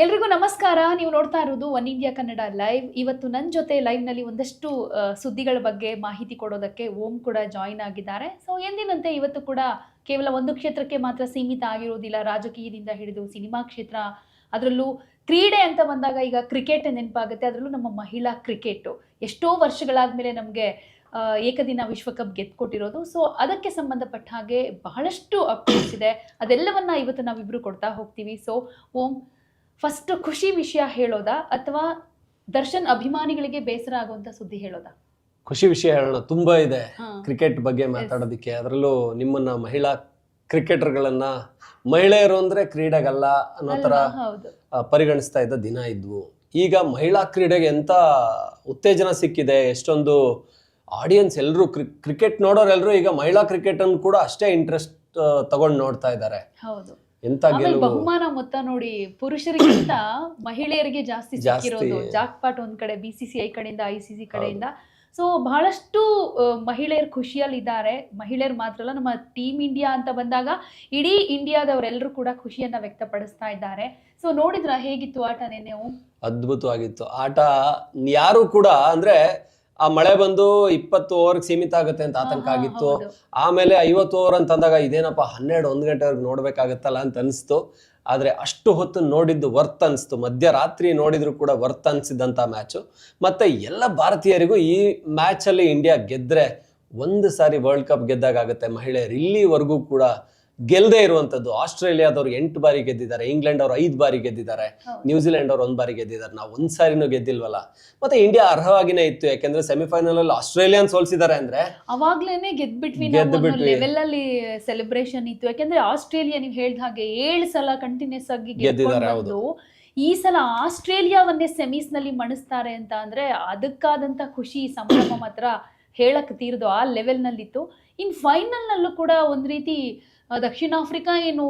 ಎಲ್ರಿಗೂ ನಮಸ್ಕಾರ. ನೀವು ನೋಡ್ತಾ ಇರೋದು ಒನ್ ಇಂಡಿಯಾ ಕನ್ನಡ ಲೈವ್. ಇವತ್ತು ನನ್ನ ಜೊತೆ ಲೈವ್ನಲ್ಲಿ ಒಂದಷ್ಟು ಸುದ್ದಿಗಳ ಬಗ್ಗೆ ಮಾಹಿತಿ ಕೊಡೋದಕ್ಕೆ ಓಂ ಕೂಡ ಜಾಯಿನ್ ಆಗಿದ್ದಾರೆ. ಸೊ ಎಂದಿನಂತೆ ಇವತ್ತು ಕೂಡ ಕೇವಲ ಒಂದು ಕ್ಷೇತ್ರಕ್ಕೆ ಮಾತ್ರ ಸೀಮಿತ ಆಗಿರೋದಿಲ್ಲ. ರಾಜಕೀಯದಿಂದ ಹಿಡಿದು ಸಿನಿಮಾ ಕ್ಷೇತ್ರ, ಅದರಲ್ಲೂ ಕ್ರೀಡೆ ಅಂತ ಬಂದಾಗ ಈಗ ಕ್ರಿಕೆಟ್ ನೆನಪಾಗುತ್ತೆ. ಅದರಲ್ಲೂ ನಮ್ಮ ಮಹಿಳಾ ಕ್ರಿಕೆಟು. ಎಷ್ಟೋ ವರ್ಷಗಳಾದ್ಮೇಲೆ ನಮಗೆ ಏಕದಿನ ವಿಶ್ವಕಪ್ ಗೆದ್ಕೊಟ್ಟಿರೋದು. ಸೊ ಅದಕ್ಕೆ ಸಂಬಂಧಪಟ್ಟ ಹಾಗೆ ಬಹಳಷ್ಟು ಅಪ್ಡೇಟ್ಸ್ ಇದೆ. ಅದೆಲ್ಲವನ್ನ ಇವತ್ತು ನಾವಿಬ್ರು ಕೊಡ್ತಾ ಹೋಗ್ತೀವಿ. ಸೊ ಓಂ ಫಸ್ಟ್ ಖುಷಿ ವಿಷಯ ಹೇಳೋದಾ ಅಥವಾ ದರ್ಶನ್ ಅಭಿಮಾನಿಗಳಿಗೆ ಬೇಸರ ಆಗುವಂತ ಸುದ್ದಿ ಹೇಳೋದಾ? ಖುಷಿ ವಿಷಯ ಹೇಳೋಣ ತುಂಬಾ ಇದೆ. ಕ್ರಿಕೆಟ್ ಬಗ್ಗೆ ಮಾತಾಡೋದಕ್ಕೆ. ಅದರಲ್ಲೂ ನಿಮ್ಮನ್ನ ಮಹಿಳಾ ಕ್ರಿಕೆಟರ್ಗಳನ್ನ ಮಹಿಳೆಯರು ಅಂದ್ರೆ ಕ್ರೀಡೆಗಲ್ಲ ಅನ್ನೋ ತರ ಪರಿಗಣಿಸ್ತಾ ಇದ್ದ ದಿನ ಇದ್ವು. ಈಗ ಮಹಿಳಾ ಕ್ರೀಡೆಗೆ ಎಂತ ಉತ್ತೇಜನ ಸಿಕ್ಕಿದೆ ಎಷ್ಟೊಂದು ಆಡಿಯನ್ಸ್ ಎಲ್ಲರೂ ಕ್ರಿಕೆಟ್ ನೋಡೋರೆಲ್ಲರೂ ಈಗ ಮಹಿಳಾ ಕ್ರಿಕೆಟ್ ಅನ್ನು ಕೂಡ ಅಷ್ಟೇ ಇಂಟ್ರೆಸ್ಟ್ ತಗೊಂಡು ನೋಡ್ತಾ ಇದ್ದಾರೆ. ಹೌದು. ಎಂತ ಆಮೇಲೆ ಗೆಲುವು? ಬಹುಮಾನ ಮೊತ್ತ ನೋಡಿ ಪುರುಷರಿಗಿಂತ ಮಹಿಳೆಯರಿಗೆ ಜಾಸ್ತಿ ಜಾಸ್ತಿ. ಸಿಕ್ಕಿರೋದು. ಜಾಕ್ಪಾಟ್ ಒಂದ್ ಕಡೆ ಬಿಸಿಸಿಐ ಕಡೆಯಿಂದ ಐಸಿಸಿ ಕಡೆಯಿಂದ. ಸೊ ಬಹಳಷ್ಟು ಆ, ಮಹಿಳೆಯರು ಖುಷಿಯಲ್ಲಿದ್ದಾರೆ ಮಹಿಳೆಯರು ಮಾತ್ರ ಅಲ್ಲ ನಮ್ಮ ಟೀಮ್ ಇಂಡಿಯಾ ಅಂತ ಬಂದಾಗ ಇಡೀ ಇಂಡಿಯಾದವರೆಲ್ಲರೂ ಕೂಡ ಖುಷಿಯನ್ನ ವ್ಯಕ್ತಪಡಿಸ್ತಾ ಇದ್ದಾರೆ. ಸೊ ನೋಡಿದ್ರ ಹೇಗಿತ್ತು ಆಟ ನೆನ್ನೆ? ಅದ್ಭುತವಾಗಿತ್ತು. ಆಟ ಯಾರು ಕೂಡ ಅಂದ್ರೆ ಆ ಮಳೆ ಬಂದು ಇಪ್ಪತ್ತು ಓವರ್ಗೆ ಸೀಮಿತ ಆಗುತ್ತೆ ಅಂತ ಆತಂಕ ಆಗಿತ್ತು. ಆಮೇಲೆ ಐವತ್ತು ಓವರ್ ಅಂತ ಅಂದಾಗ ಇದೇನಪ್ಪ ಹನ್ನೆರಡು ಒಂದು ಗಂಟೆವರೆಗೆ ನೋಡ್ಬೇಕಾಗತ್ತಲ್ಲ ಅಂತ ಅನಿಸ್ತು. ಆದ್ರೆ ಅಷ್ಟು ಹೊತ್ತು ನೋಡಿದ್ದು ವರ್ತ್ ಅನಿಸ್ತು. ಮಧ್ಯರಾತ್ರಿ ನೋಡಿದ್ರು ಕೂಡ ವರ್ತ್ ಅನಿಸಿದಂಥ ಮ್ಯಾಚು. ಮತ್ತೆ ಎಲ್ಲ ಭಾರತೀಯರಿಗೂ ಈ ಮ್ಯಾಚ್ ಅಲ್ಲಿ ಇಂಡಿಯಾ ಗೆದ್ದರೆ ಒಂದು ಸಾರಿ ವರ್ಲ್ಡ್ ಕಪ್ ಗೆದ್ದಾಗ ಆಗುತ್ತೆ. ಮಹಿಳೆಯರು ಇಲ್ಲಿವರೆಗೂ ಕೂಡ ಗೆಲ್ಲದೆ ಇರುವಂತದ್ದು. ಆಸ್ಟ್ರೇಲಿಯಾದವ್ರು ಎಂಟು ಬಾರಿ ಗೆದ್ದಿದ್ದಾರೆ ಇಂಗ್ಲೆಂಡ್ ಅವರು ಐದು ಬಾರಿ ಗೆದ್ದಿದ್ದಾರೆ ನ್ಯೂಜಿಲೆಂಡ್ ಅವ್ರು ಒಂದ್ ಬಾರಿ ಗೆದ್ದಿದ್ದಾರೆ. ನಾವು ಒಂದ್ ಸಾರಿನೂ ಗೆದ್ದಿಲ್ವಲ್ಲ? ಮತ್ತೆ ಇಂಡಿಯಾ ಅರ್ಹವಾಗಿನೇ ಇತ್ತು ಯಾಕೆಂದ್ರೆ ಸೆಮಿಫೈನಲ್ ಅಲ್ಲಿ ಆಸ್ಟ್ರೇಲಿಯನ್ ಸೋಲ್ಸಿದ್ದಾರೆ ಅಂದ್ರೆ ಅವಾಗ್ಲೇನೆ ಗೆದ್ಬಿಟ್ವಿ. ಲೆವೆಲ್ ಅಲ್ಲಿ ಸೆಲೆಬ್ರೇಷನ್ ಇತ್ತು. ಯಾಕೆಂದ್ರೆ ಆಸ್ಟ್ರೇಲಿಯಾ ನೀವು ಹೇಳ್ದ ಹಾಗೆ ಏಳು ಸಲ ಕಂಟಿನ್ಯೂಸ್ ಆಗಿ ಗೆದ್ದಿದ್ದಾರೆ, ಹೌದು. ಈ ಸಲ ಆಸ್ಟ್ರೇಲಿಯಾವನ್ನೇ ಸೆಮೀಸ್ನಲ್ಲಿ ಮಣಿಸ್ತಾರೆ ಅಂತ ಅಂದ್ರೆ ಅದಕ್ಕಾದಂತ ಖುಷಿ ಸಂಭ್ರಮ ಮಾತ್ರ ಹೇಳಕ್ ತೀರ್ದು ಆ ಲೆವೆಲ್ ನಲ್ಲಿತ್ತು ಇನ್ ಫೈನಲ್ ನಲ್ಲೂ ಕೂಡ ಒಂದ್ ರೀತಿ ದಕ್ಷಿಣ ಆಫ್ರಿಕಾ ಏನು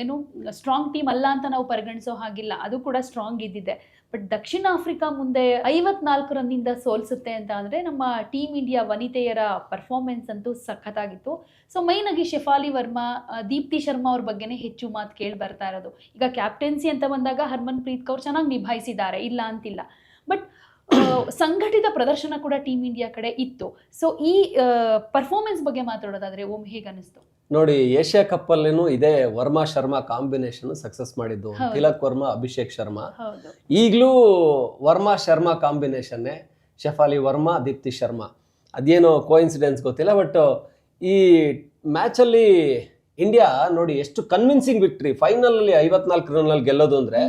ಏನು ಸ್ಟ್ರಾಂಗ್ ಟೀಮ್ ಅಲ್ಲ ಅಂತ ನಾವು ಪರಿಗಣಿಸೋ ಹಾಗಿಲ್ಲ. ಅದು ಕೂಡ ಸ್ಟ್ರಾಂಗ್ ಇದ್ದಿದೆ. ಬಟ್ ದಕ್ಷಿಣ ಆಫ್ರಿಕಾ ಮುಂದೆ ಐವತ್ನಾಲ್ಕು ರನ್ನಿಂದ ಸೋಲಿಸುತ್ತೆ ಅಂತ ಅಂದರೆ ನಮ್ಮ ಟೀಮ್ ಇಂಡಿಯಾ ವನಿತೆಯರ ಪರ್ಫಾರ್ಮೆನ್ಸ್ ಅಂತೂ ಸಖತ್ತಾಗಿತ್ತು. ಸೊ ಮೈನ್ ಆಗಿ ಶೆಫಾಲಿ ವರ್ಮಾ ದೀಪ್ತಿ ಶರ್ಮಾ ಅವ್ರ ಬಗ್ಗೆನೇ ಹೆಚ್ಚು ಮಾತು ಕೇಳಿ ಬರ್ತಾ ಇರೋದು. ಈಗ ಕ್ಯಾಪ್ಟೆನ್ಸಿ ಅಂತ ಬಂದಾಗ ಹರ್ಮನ್ ಪ್ರೀತ್ ಕೌರ್ ಚೆನ್ನಾಗಿ ನಿಭಾಯಿಸಿದ್ದಾರೆ, ಇಲ್ಲ ಅಂತಿಲ್ಲ. ಬಟ್ ಸಂಘಟಿತ ಪ್ರದರ್ಶನ ಕೂಡ ಟೀಮ್ ಇಂಡಿಯಾ ಕಡೆ ಇತ್ತು. ಸೊ ಈ ಪರ್ಫಾರ್ಮೆನ್ಸ್ ಬಗ್ಗೆ ಮಾತಾಡೋದಾದರೆ ಓಂ ಹೇಗನ್ನಿಸ್ತು ನೋಡಿ ಏಷ್ಯಾ ಕಪ್ ಅಲ್ಲೇನು ಇದೇ ವರ್ಮಾ ಶರ್ಮಾ ಕಾಂಬಿನೇಷನ್ ಸಕ್ಸಸ್ ಮಾಡಿದ್ದು. ತಿಲಕ್ ವರ್ಮಾ ಅಭಿಷೇಕ್ ಶರ್ಮಾ. ಈಗಲೂ ವರ್ಮಾ ಶರ್ಮಾ ಕಾಂಬಿನೇಷನ್ನೇ ಶಫಾಲಿ ವರ್ಮಾ ದೀಪ್ತಿ ಶರ್ಮಾ. ಅದೇನೋ ಕೋಇನ್ಸಿಡೆನ್ಸ್ ಗೊತ್ತಿಲ್ಲ ಬಟ್ ಈ ಮ್ಯಾಚಲ್ಲಿ ಇಂಡಿಯಾ ನೋಡಿ ಎಷ್ಟು ಕನ್ವಿನ್ಸಿಂಗ್ ವಿಕ್ಟ್ರಿ ಫೈನಲ್ ಅಲ್ಲಿ ಐವತ್ನಾಲ್ಕು ರನ್ ಅಲ್ಲಿ ಗೆಲ್ಲೋದು ಅಂದ್ರೆ.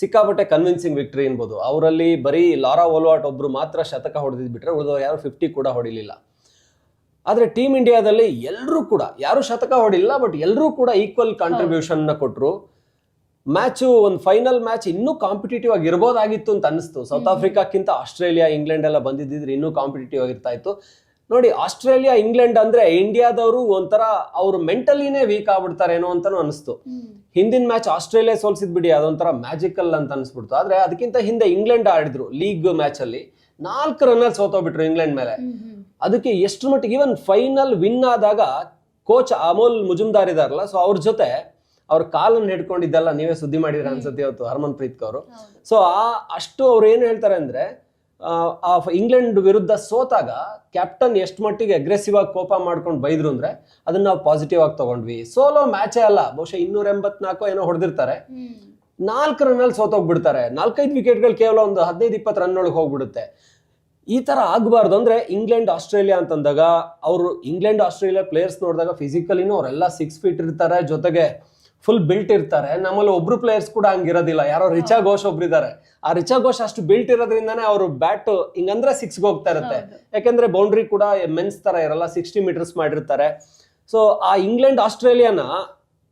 ಸಿಕ್ಕಾಪಟ್ಟೆ ಕನ್ವಿನ್ಸಿಂಗ್ ವಿಕ್ಟ್ರಿ ಅನ್ಬೋದು. ಅವರಲ್ಲಿ ಬರೀ ಲಾರಾ ಓಲ್ವಾಟ್ ಒಬ್ರು ಮಾತ್ರ ಶತಕ ಹೊಡೆದಿದ್ಬಿಟ್ರೆ ಉಳಿದವ್ರು ಯಾರು ಫಿಫ್ಟಿ ಕೂಡ ಹೊಡಿಲಿಲ್ಲ. ಆದ್ರೆ ಟೀಮ್ ಇಂಡಿಯಾದಲ್ಲಿ ಎಲ್ಲರೂ ಕೂಡ ಯಾರು ಶತಕ ಹೊಡಿಲ್ಲ ಬಟ್ ಎಲ್ಲರೂ ಕೂಡ ಈಕ್ವಲ್ ಕಾಂಟ್ರಿಬ್ಯೂಷನ್ ಕೊಟ್ಟರು ಕೊಟ್ರು. ಮ್ಯಾಚು ಒಂದು ಫೈನಲ್ ಮ್ಯಾಚ್ ಇನ್ನೂ ಕಾಂಪಿಟೇಟಿವ್ ಆಗಿ ಇರ್ಬೋದಾಗಿತ್ತು ಅಂತ ಅನಿಸ್ತು ಸೌತ್. ಆಫ್ರಿಕಾಕ್ಕಿಂತ ಆಸ್ಟ್ರೇಲಿಯಾ ಇಂಗ್ಲೆಂಡ್ ಎಲ್ಲ ಬಂದಿದ್ದಿದ್ರೆ ಇನ್ನೂ ಕಾಂಪಿಟೇಟಿವ್ ಆಗಿರ್ತಾ ಇತ್ತು. ನೋಡಿ ಆಸ್ಟ್ರೇಲಿಯಾ ಇಂಗ್ಲೆಂಡ್ ಅಂದ್ರೆ ಇಂಡಿಯಾದವರು ಒಂಥರ ಅವ್ರು ಮೆಂಟಲಿನೇ ವೀಕ್ ಆಗ್ಬಿಡ್ತಾರೇನೋ ಅಂತಲೂ ಅನಿಸ್ತು ಹಿಂದಿನ ಮ್ಯಾಚ್ ಆಸ್ಟ್ರೇಲಿಯಾ ಸೋಲ್ಸಿದ್ ಬಿಡಿ ಅದೊಂಥರ ಮ್ಯಾಜಿಕಲ್ ಅಂತ ಅನ್ಸ್ಬಿಡ್ತು ಆದ್ರೆ ಅದಕ್ಕಿಂತ ಹಿಂದೆ ಇಂಗ್ಲೆಂಡ್ ಆಡಿದ್ರು ಲೀಗ್ ಮ್ಯಾಚ್ ಅಲ್ಲಿ. ನಾಲ್ಕು ರನ್ನರ್ ಸೋತೋಗ್ಬಿಟ್ರು ಇಂಗ್ಲೆಂಡ್ ಮೇಲೆ. ಅದಕ್ಕೆ ಎಷ್ಟು ಮಟ್ಟಿಗೆ ಇವನ್ ಫೈನಲ್ ವಿನ್ ಆದಾಗ ಕೋಚ್ ಅಮೋಲ್ ಮುಜುಮ್ದಾರ್ ಇದಾರಲ್ಲ ಸೊ ಅವ್ರ ಜೊತೆ ಅವ್ರ ಕಾಲನ್ನು ಹಿಡ್ಕೊಂಡಿದ್ದೆಲ್ಲ ನೀವೇ ಸುದ್ದಿ ಮಾಡಿದ್ರೆ ಅನ್ಸುತ್ತೆ ಇವತ್ತು ಹರ್ಮನ್ ಪ್ರೀತ್ ಅವರು. ಸೊ ಆ ಅಷ್ಟು ಅವ್ರು ಏನು ಹೇಳ್ತಾರೆ ಅಂದ್ರೆ ಆ, ಇಂಗ್ಲೆಂಡ್ ವಿರುದ್ಧ ಸೋತಾಗ ಕ್ಯಾಪ್ಟನ್ ಎಷ್ಟು ಮಟ್ಟಿಗೆ ಅಗ್ರೆಸಿವ್ ಆಗಿ ಕೋಪ ಮಾಡ್ಕೊಂಡು ಬೈದ್ರು ಅಂದ್ರೆ ಅದನ್ನ ನಾವು ಪಾಸಿಟಿವ್ ಆಗಿ ತಗೊಂಡ್ವಿ. ಸೋಲೋ ಮ್ಯಾಚೇ ಅಲ್ಲ ಬಹುಶಃ ಇನ್ನೂರ ಎಂಬತ್ನಾಲ್ಕು ಏನೋ ಹೊಡೆದಿರ್ತಾರೆ. ನಾಲ್ಕು ರನ್ನಲ್ಲಿ ಸೋತೋಗ್ಬಿಡ್ತಾರೆ. ನಾಲ್ಕೈದು ವಿಕೆಟ್ಗಳು ಕೇವಲ ಒಂದು ಹದಿನೈದು ಇಪ್ಪತ್ತು ರನ್ ಒಳಗೆ ಹೋಗ್ಬಿಡುತ್ತೆ. ಈ ತರ ಆಗಬಾರ್ದು. ಅಂದ್ರೆ ಇಂಗ್ಲೆಂಡ್ ಆಸ್ಟ್ರೇಲಿಯಾ ಅಂತಂದಾಗ ಅವರು ಇಂಗ್ಲೆಂಡ್ ಆಸ್ಟ್ರೇಲಿಯಾ ಪ್ಲೇಯರ್ಸ್ ನೋಡಿದಾಗ ಫಿಸಿಕಲಿನೂ ಅವರೆಲ್ಲ ಸಿಕ್ಸ್ ಫೀಟ್ ಇರ್ತಾರೆ ಜೊತೆಗೆ ಫುಲ್ ಬಿಲ್ಟ್ ಇರ್ತಾರೆ. ನಮ್ಮಲ್ಲಿ ಒಬ್ರು ಪ್ಲೇಯರ್ಸ್ ಕೂಡ ಹಂಗಿರೋದಿಲ್ಲ. ಯಾರೋ ರಿಚಾ ಘೋಷ್ ಒಬ್ರು ಇದ್ದಾರೆ ಆ ರಿಚಾ ಘೋಷ್ ಅಷ್ಟು ಬಿಲ್ಟ್ ಇರೋದ್ರಿಂದಾನೇ ಅವರು ಬ್ಯಾಟ್ ಹಿಂಗಂದ್ರೆ ಸಿಕ್ಸ್ಗೆ ಹೋಗ್ತಾ ಇರುತ್ತೆ. ಯಾಕೆಂದ್ರೆ ಬೌಂಡ್ರಿ ಕೂಡ ಮೆನ್ಸ್ ತರ ಇರಲ್ಲ ಸಿಕ್ಸ್ಟಿ ಮೀಟರ್ಸ್ ಮಾಡಿರ್ತಾರೆ. ಸೊ ಆ ಇಂಗ್ಲೆಂಡ್ ಆಸ್ಟ್ರೇಲಿಯಾನ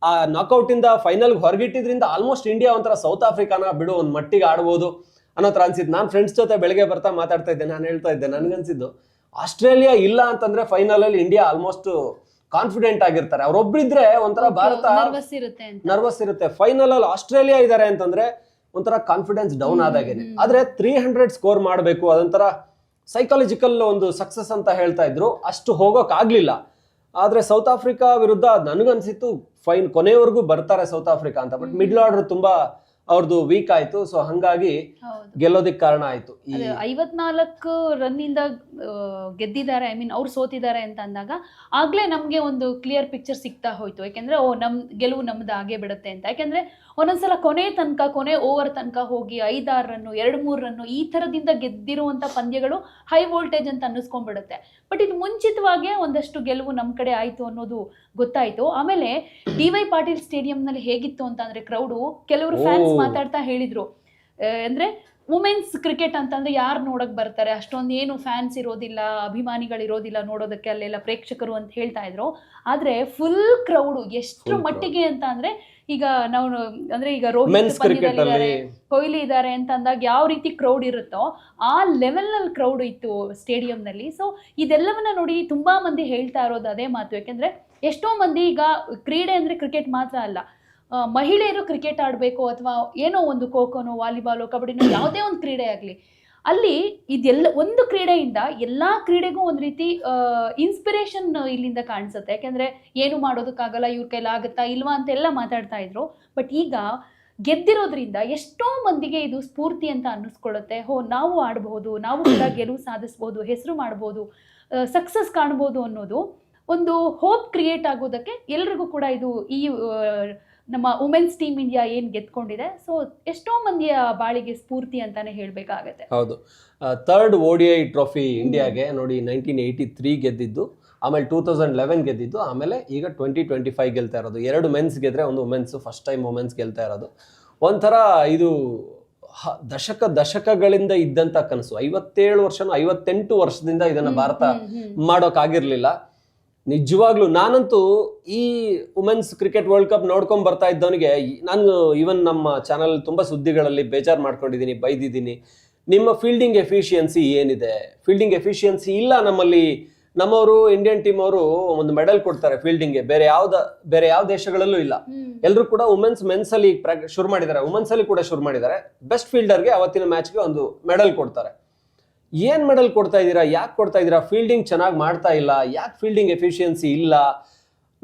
ಆ ನಾಕ್ಔಟ್ ಇಂದ ಫೈನಲ್ ಹೊರಗಿಟ್ಟಿದ್ರಿಂದ ಆಲ್ಮೋಸ್ಟ್ ಇಂಡಿಯಾ ಒಂಥರ ಸೌತ್ ಆಫ್ರಿಕಾನ ಬಿಡು ಒಂದ್ ಮಟ್ಟಿಗೆ ಆಡ್ಬೋದು. ಅನ್ನೋ ತರ ಅನ್ಸಿದ್ದು ನಾನು ಫ್ರೆಂಡ್ಸ್ ಜೊತೆ ಬೆಳಗ್ಗೆ ಬರ್ತಾ ಮಾತಾಡ್ತಾ ಇದ್ದೆ ನಾನು ಹೇಳ್ತಾ ಇದ್ದೆ ನನ್ಗನ್ಸಿದ್ದು ಆಸ್ಟ್ರೇಲಿಯಾ ಇಲ್ಲ ಅಂತಂದ್ರೆ ಫೈನಲ್ ಅಲ್ಲಿ ಇಂಡಿಯಾ ಆಲ್ಮೋಸ್ಟ್ ಕಾನ್ಫಿಡೆಂಟ್ ಆಗಿರ್ತಾರೆ. ಅವ್ರೊಬ್ರಿದ್ರೆ ಒಂಥರ ಭಾರತ ನರ್ವಸ್ ಇರುತ್ತೆ ಫೈನಲ್ ಅಲ್ಲಿ ಆಸ್ಟ್ರೇಲಿಯಾ ಇದಾರೆ ಅಂತಂದ್ರೆ ಒಂಥರ ಕಾನ್ಫಿಡೆನ್ಸ್ ಡೌನ್ ಆದಾಗೇನೆ. ಆದ್ರೆ ತ್ರೀ ಹಂಡ್ರೆಡ್ ಸ್ಕೋರ್ ಮಾಡಬೇಕು ಅದೊಂಥರ ಸೈಕಾಲಜಿಕಲ್ ಒಂದು ಸಕ್ಸಸ್ ಅಂತ ಹೇಳ್ತಾ ಇದ್ರು. ಅಷ್ಟು ಹೋಗೋಕ್ ಆಗ್ಲಿಲ್ಲ. ಆದ್ರೆ ಸೌತ್ ಆಫ್ರಿಕಾ ವಿರುದ್ಧ ನನಗನ್ಸಿತ್ತು ಫೈನ್ ಕೊನೆಯವರೆಗೂ ಬರ್ತಾರೆ ಸೌತ್ ಆಫ್ರಿಕಾ ಅಂತ. ಬಟ್. ಮಿಡ್ಲ್ ಆರ್ಡರ್ ತುಂಬಾ ಅವ್ರದ್ದು ವೀಕ್ ಆಯ್ತು. ಸೊ ಹಂಗಾಗಿ ಗೆಲ್ಲೋದಿಕ್ ಕಾರಣ ಆಯ್ತು. ಈ ರನ್ ಇಂದ ರನ್ನಿಂದ ಗೆದ್ದಿದ್ದಾರೆ ಐ ಮೀನ್ ಅವ್ರು ಸೋತಿದ್ದಾರೆ ಅಂತ ಅಂದಾಗ ಆಗ್ಲೇ ನಮಗೆ ಒಂದು ಕ್ಲಿಯರ್ ಪಿಕ್ಚರ್ ಸಿಗ್ತಾ ಹೋಯ್ತು. ಯಾಕೆಂದ್ರೆ ಓ ನಮ್ಮ ಗೆಲುವು ನಮ್ದು ಆಗೇ ಬಿಡುತ್ತೆ ಅಂತ. ಯಾಕೆಂದ್ರೆ ಒಂದೊಂದ್ಸಲ ಕೊನೆ ತನಕ ಕೊನೆ ಓವರ್ ತನಕ ಹೋಗಿ ಐದಾರು ರನ್ನು ಎರಡು ಮೂರು ರನ್ನು ಈ ಥರದಿಂದ ಗೆದ್ದಿರುವಂಥ ಪಂದ್ಯಗಳು ಹೈ ವೋಲ್ಟೇಜ್ ಅಂತ ಅನ್ನಿಸ್ಕೊಂಡ್ಬಿಡುತ್ತೆ. ಬಟ್ ಇದು ಮುಂಚಿತವಾಗೇ ಒಂದಷ್ಟು ಗೆಲುವು ನಮ್ಮ ಕಡೆ ಆಯಿತು ಅನ್ನೋದು ಗೊತ್ತಾಯಿತು. ಆಮೇಲೆ ಡಿ ವೈ ಪಾಟೀಲ್ ಸ್ಟೇಡಿಯಂನಲ್ಲಿ ಹೇಗಿತ್ತು ಅಂತ ಅಂದರೆ ಕ್ರೌಡು ಕೆಲವರು ಫ್ಯಾನ್ಸ್ ಮಾತಾಡ್ತಾ ಹೇಳಿದರು. ಅಂದರೆ ವುಮೆನ್ಸ್ ಕ್ರಿಕೆಟ್ ಅಂತಂದ್ರೆ ಯಾರು ನೋಡಕ್ ಬರ್ತಾರೆ? ಅಷ್ಟೊಂದು ಏನು ಫ್ಯಾನ್ಸ್ ಇರೋದಿಲ್ಲ ಅಭಿಮಾನಿಗಳು ಇರೋದಿಲ್ಲ ನೋಡೋದಕ್ಕೆ ಅಲ್ಲೆಲ್ಲ ಪ್ರೇಕ್ಷಕರು ಅಂತ ಹೇಳ್ತಾ ಇದ್ರು. ಆದ್ರೆ ಫುಲ್ ಕ್ರೌಡ್ ಎಷ್ಟು ಮಟ್ಟಿಗೆ ಅಂತ ಅಂದ್ರೆ ಈಗ ನಾವು ಅಂದ್ರೆ ಈಗ ರೋಹಿತ್ ಇದ್ದಾರೆ ಕೊಹ್ಲಿ ಇದ್ದಾರೆ ಅಂತ ಅಂದಾಗ ಯಾವ ರೀತಿ ಕ್ರೌಡ್ ಇರುತ್ತೋ ಆ ಲೆವೆಲ್ನಲ್ಲಿ ಕ್ರೌಡ್ ಇತ್ತು ಸ್ಟೇಡಿಯಂನಲ್ಲಿ ಸೊ ಇದೆಲ್ಲವನ್ನ ನೋಡಿ ತುಂಬಾ ಮಂದಿ ಹೇಳ್ತಾ ಇರೋದು ಅದೇ ಮಾತು. ಯಾಕೆಂದ್ರೆ ಎಷ್ಟೋ ಮಂದಿ ಈಗ ಕ್ರೀಡೆ ಅಂದ್ರೆ ಕ್ರಿಕೆಟ್ ಮಾತ್ರ ಅಲ್ಲ. ಮಹಿಳೆಯರು ಕ್ರಿಕೆಟ್ ಆಡಬೇಕು ಅಥವಾ ಏನೋ ಒಂದು ಖೋಖೋನೋ ವಾಲಿಬಾಲು, ಕಬಡ್ಡಿನೋ ಯಾವುದೇ ಒಂದು ಕ್ರೀಡೆ ಆಗಲಿ, ಅಲ್ಲಿ ಇದೆಲ್ಲ ಒಂದು ಕ್ರೀಡೆಯಿಂದ ಎಲ್ಲ ಕ್ರೀಡೆಗೂ ಒಂದು ರೀತಿ ಇನ್ಸ್ಪಿರೇಷನ್ ಇಲ್ಲಿಂದ ಕಾಣಿಸುತ್ತೆ. ಯಾಕೆಂದರೆ ಏನು ಮಾಡೋದಕ್ಕಾಗಲ್ಲ, ಇವ್ರ ಕೈಲಾಗುತ್ತಾ ಇಲ್ವಾ ಅಂತೆಲ್ಲ ಮಾತಾಡ್ತಾ ಇದ್ರು. ಬಟ್ ಈಗ ಗೆದ್ದಿರೋದ್ರಿಂದ ಎಷ್ಟೋ ಮಂದಿಗೆ ಇದು ಸ್ಫೂರ್ತಿ ಅಂತ ಅನ್ನಿಸ್ಕೊಳ್ಳುತ್ತೆ. ಹೋ, ನಾವು ಆಡಬಹುದು, ನಾವು ಕೂಡ ಗೆಲುವು ಸಾಧಿಸ್ಬೋದು ಹೆಸರು ಮಾಡ್ಬೋದು ಸಕ್ಸಸ್ ಕಾಣ್ಬೋದು ಅನ್ನೋದು ಒಂದು ಹೋಪ್ ಕ್ರಿಯೇಟ್ ಆಗೋದಕ್ಕೆ ಎಲ್ರಿಗೂ ಕೂಡ ಇದು ಈ ನಮ್ಮ ವುಮೆನ್ಸ್ ಟೀಮ್ ಇಂಡಿಯಾ ಏನು ಗೆದ್ಕೊಂಡಿದೆ? ಸೊ ಎಷ್ಟೋ ಮಂದಿಯ ಬಾಳಿಗೆ ಸ್ಫೂರ್ತಿ ಅಂತಾನೆ ಹೇಳಬೇಕಾಗತ್ತೆ. ಹೌದು. ಥರ್ಡ್ ಐ ಟ್ರೋಫಿ ಇಂಡಿಯಾಗೆ ನೋಡಿ ನೈನ್ಟೀನ್ ಏಯ್ಟಿ ತ್ರೀ ಗೆದ್ದಿದ್ದು ಆಮೇಲೆ ಟೂ ತೌಸಂಡ್ ಲೆವೆನ್ ಗೆದ್ದಿದ್ದು ಆಮೇಲೆ ಈಗ ಟ್ವೆಂಟಿ ಟ್ವೆಂಟಿ ಫೈವ್ ಗೆಲ್ತಾ ಇರೋದು. ಎರಡು ಮೆನ್ಸ್ ಗೆದ್ರೆ ಒಂದು ವುಮೆನ್ಸ್ ಫಸ್ಟ್ ಟೈಮ್ ವುಮೆನ್ಸ್ ಗೆಲ್ತಾ ಇರೋದು. ಒಂಥರ ಇದು ದಶಕ ದಶಕಗಳಿಂದ ಇದ್ದಂಥ ಕನಸು. ಐವತ್ತೇಳು ವರ್ಷನೂ ಐವತ್ತೆಂಟು ವರ್ಷದಿಂದ ಇದನ್ನ ಭಾರತ ಮಾಡೋಕ್ಕಾಗಿರ್ಲಿಲ್ಲ ನಿಜವಾಗ್ಲೂ ನಾನಂತೂ ಈ ವುಮೆನ್ಸ್ ಕ್ರಿಕೆಟ್ ವರ್ಲ್ಡ್ ಕಪ್ ನೋಡ್ಕೊಂಡ್ ಬರ್ತಾ ಇದ್ದವನಿಗೆ ನಾನು ಈವನ್ ನಮ್ಮ ಚಾನಲ್ ತುಂಬಾ ಸುದ್ದಿಗಳಲ್ಲಿ ಬೇಜಾರು ಮಾಡ್ಕೊಂಡಿದ್ದೀನಿ ಬೈದಿದ್ದೀನಿ. ನಿಮ್ಮ ಫೀಲ್ಡಿಂಗ್ ಎಫಿಷಿಯನ್ಸಿ ಏನಿದೆ? ಫೀಲ್ಡಿಂಗ್ ಎಫಿಷಿಯನ್ಸಿ ಇಲ್ಲ ನಮ್ಮಲ್ಲಿ. ನಮ್ಮವರು ಇಂಡಿಯನ್ ಟೀಮ್ ಅವರು ಒಂದು ಮೆಡಲ್ ಕೊಡ್ತಾರೆ ಫೀಲ್ಡಿಂಗ್ಗೆ ಬೇರೆ ಯಾವ್ದ ಬೇರೆ ಯಾವ ದೇಶಗಳಲ್ಲೂ ಇಲ್ಲ. ಎಲ್ಲರೂ ಕೂಡ ವುಮೆನ್ಸ್ ಮೆನ್ಸ್ ಅಲ್ಲಿ ಪ್ರಾಕ್- ಶುರು ಮಾಡಿದ್ದಾರೆ. ವುಮೆನ್ಸ್ ಅಲ್ಲಿ ಕೂಡ ಶುರು ಮಾಡಿದ್ದಾರೆ. ಬೆಸ್ಟ್ ಫೀಲ್ಡರ್ಗೆ ಅವತ್ತಿನ ಮ್ಯಾಚ್ಗೆ ಒಂದು ಮೆಡಲ್ ಕೊಡ್ತಾರೆ. ಏನ್ ಮೆಡಲ್ ಕೊಡ್ತಾ ಇದ್ದೀರಾ? ಯಾಕೆ ಕೊಡ್ತಾ ಇದ್ದೀರಾ? ಫೀಲ್ಡಿಂಗ್ ಚೆನ್ನಾಗಿ ಮಾಡ್ತಾ ಇಲ್ಲ. ಯಾಕೆ ಫೀಲ್ಡಿಂಗ್ ಎಫಿಷಿಯನ್ಸಿ ಇಲ್ಲ?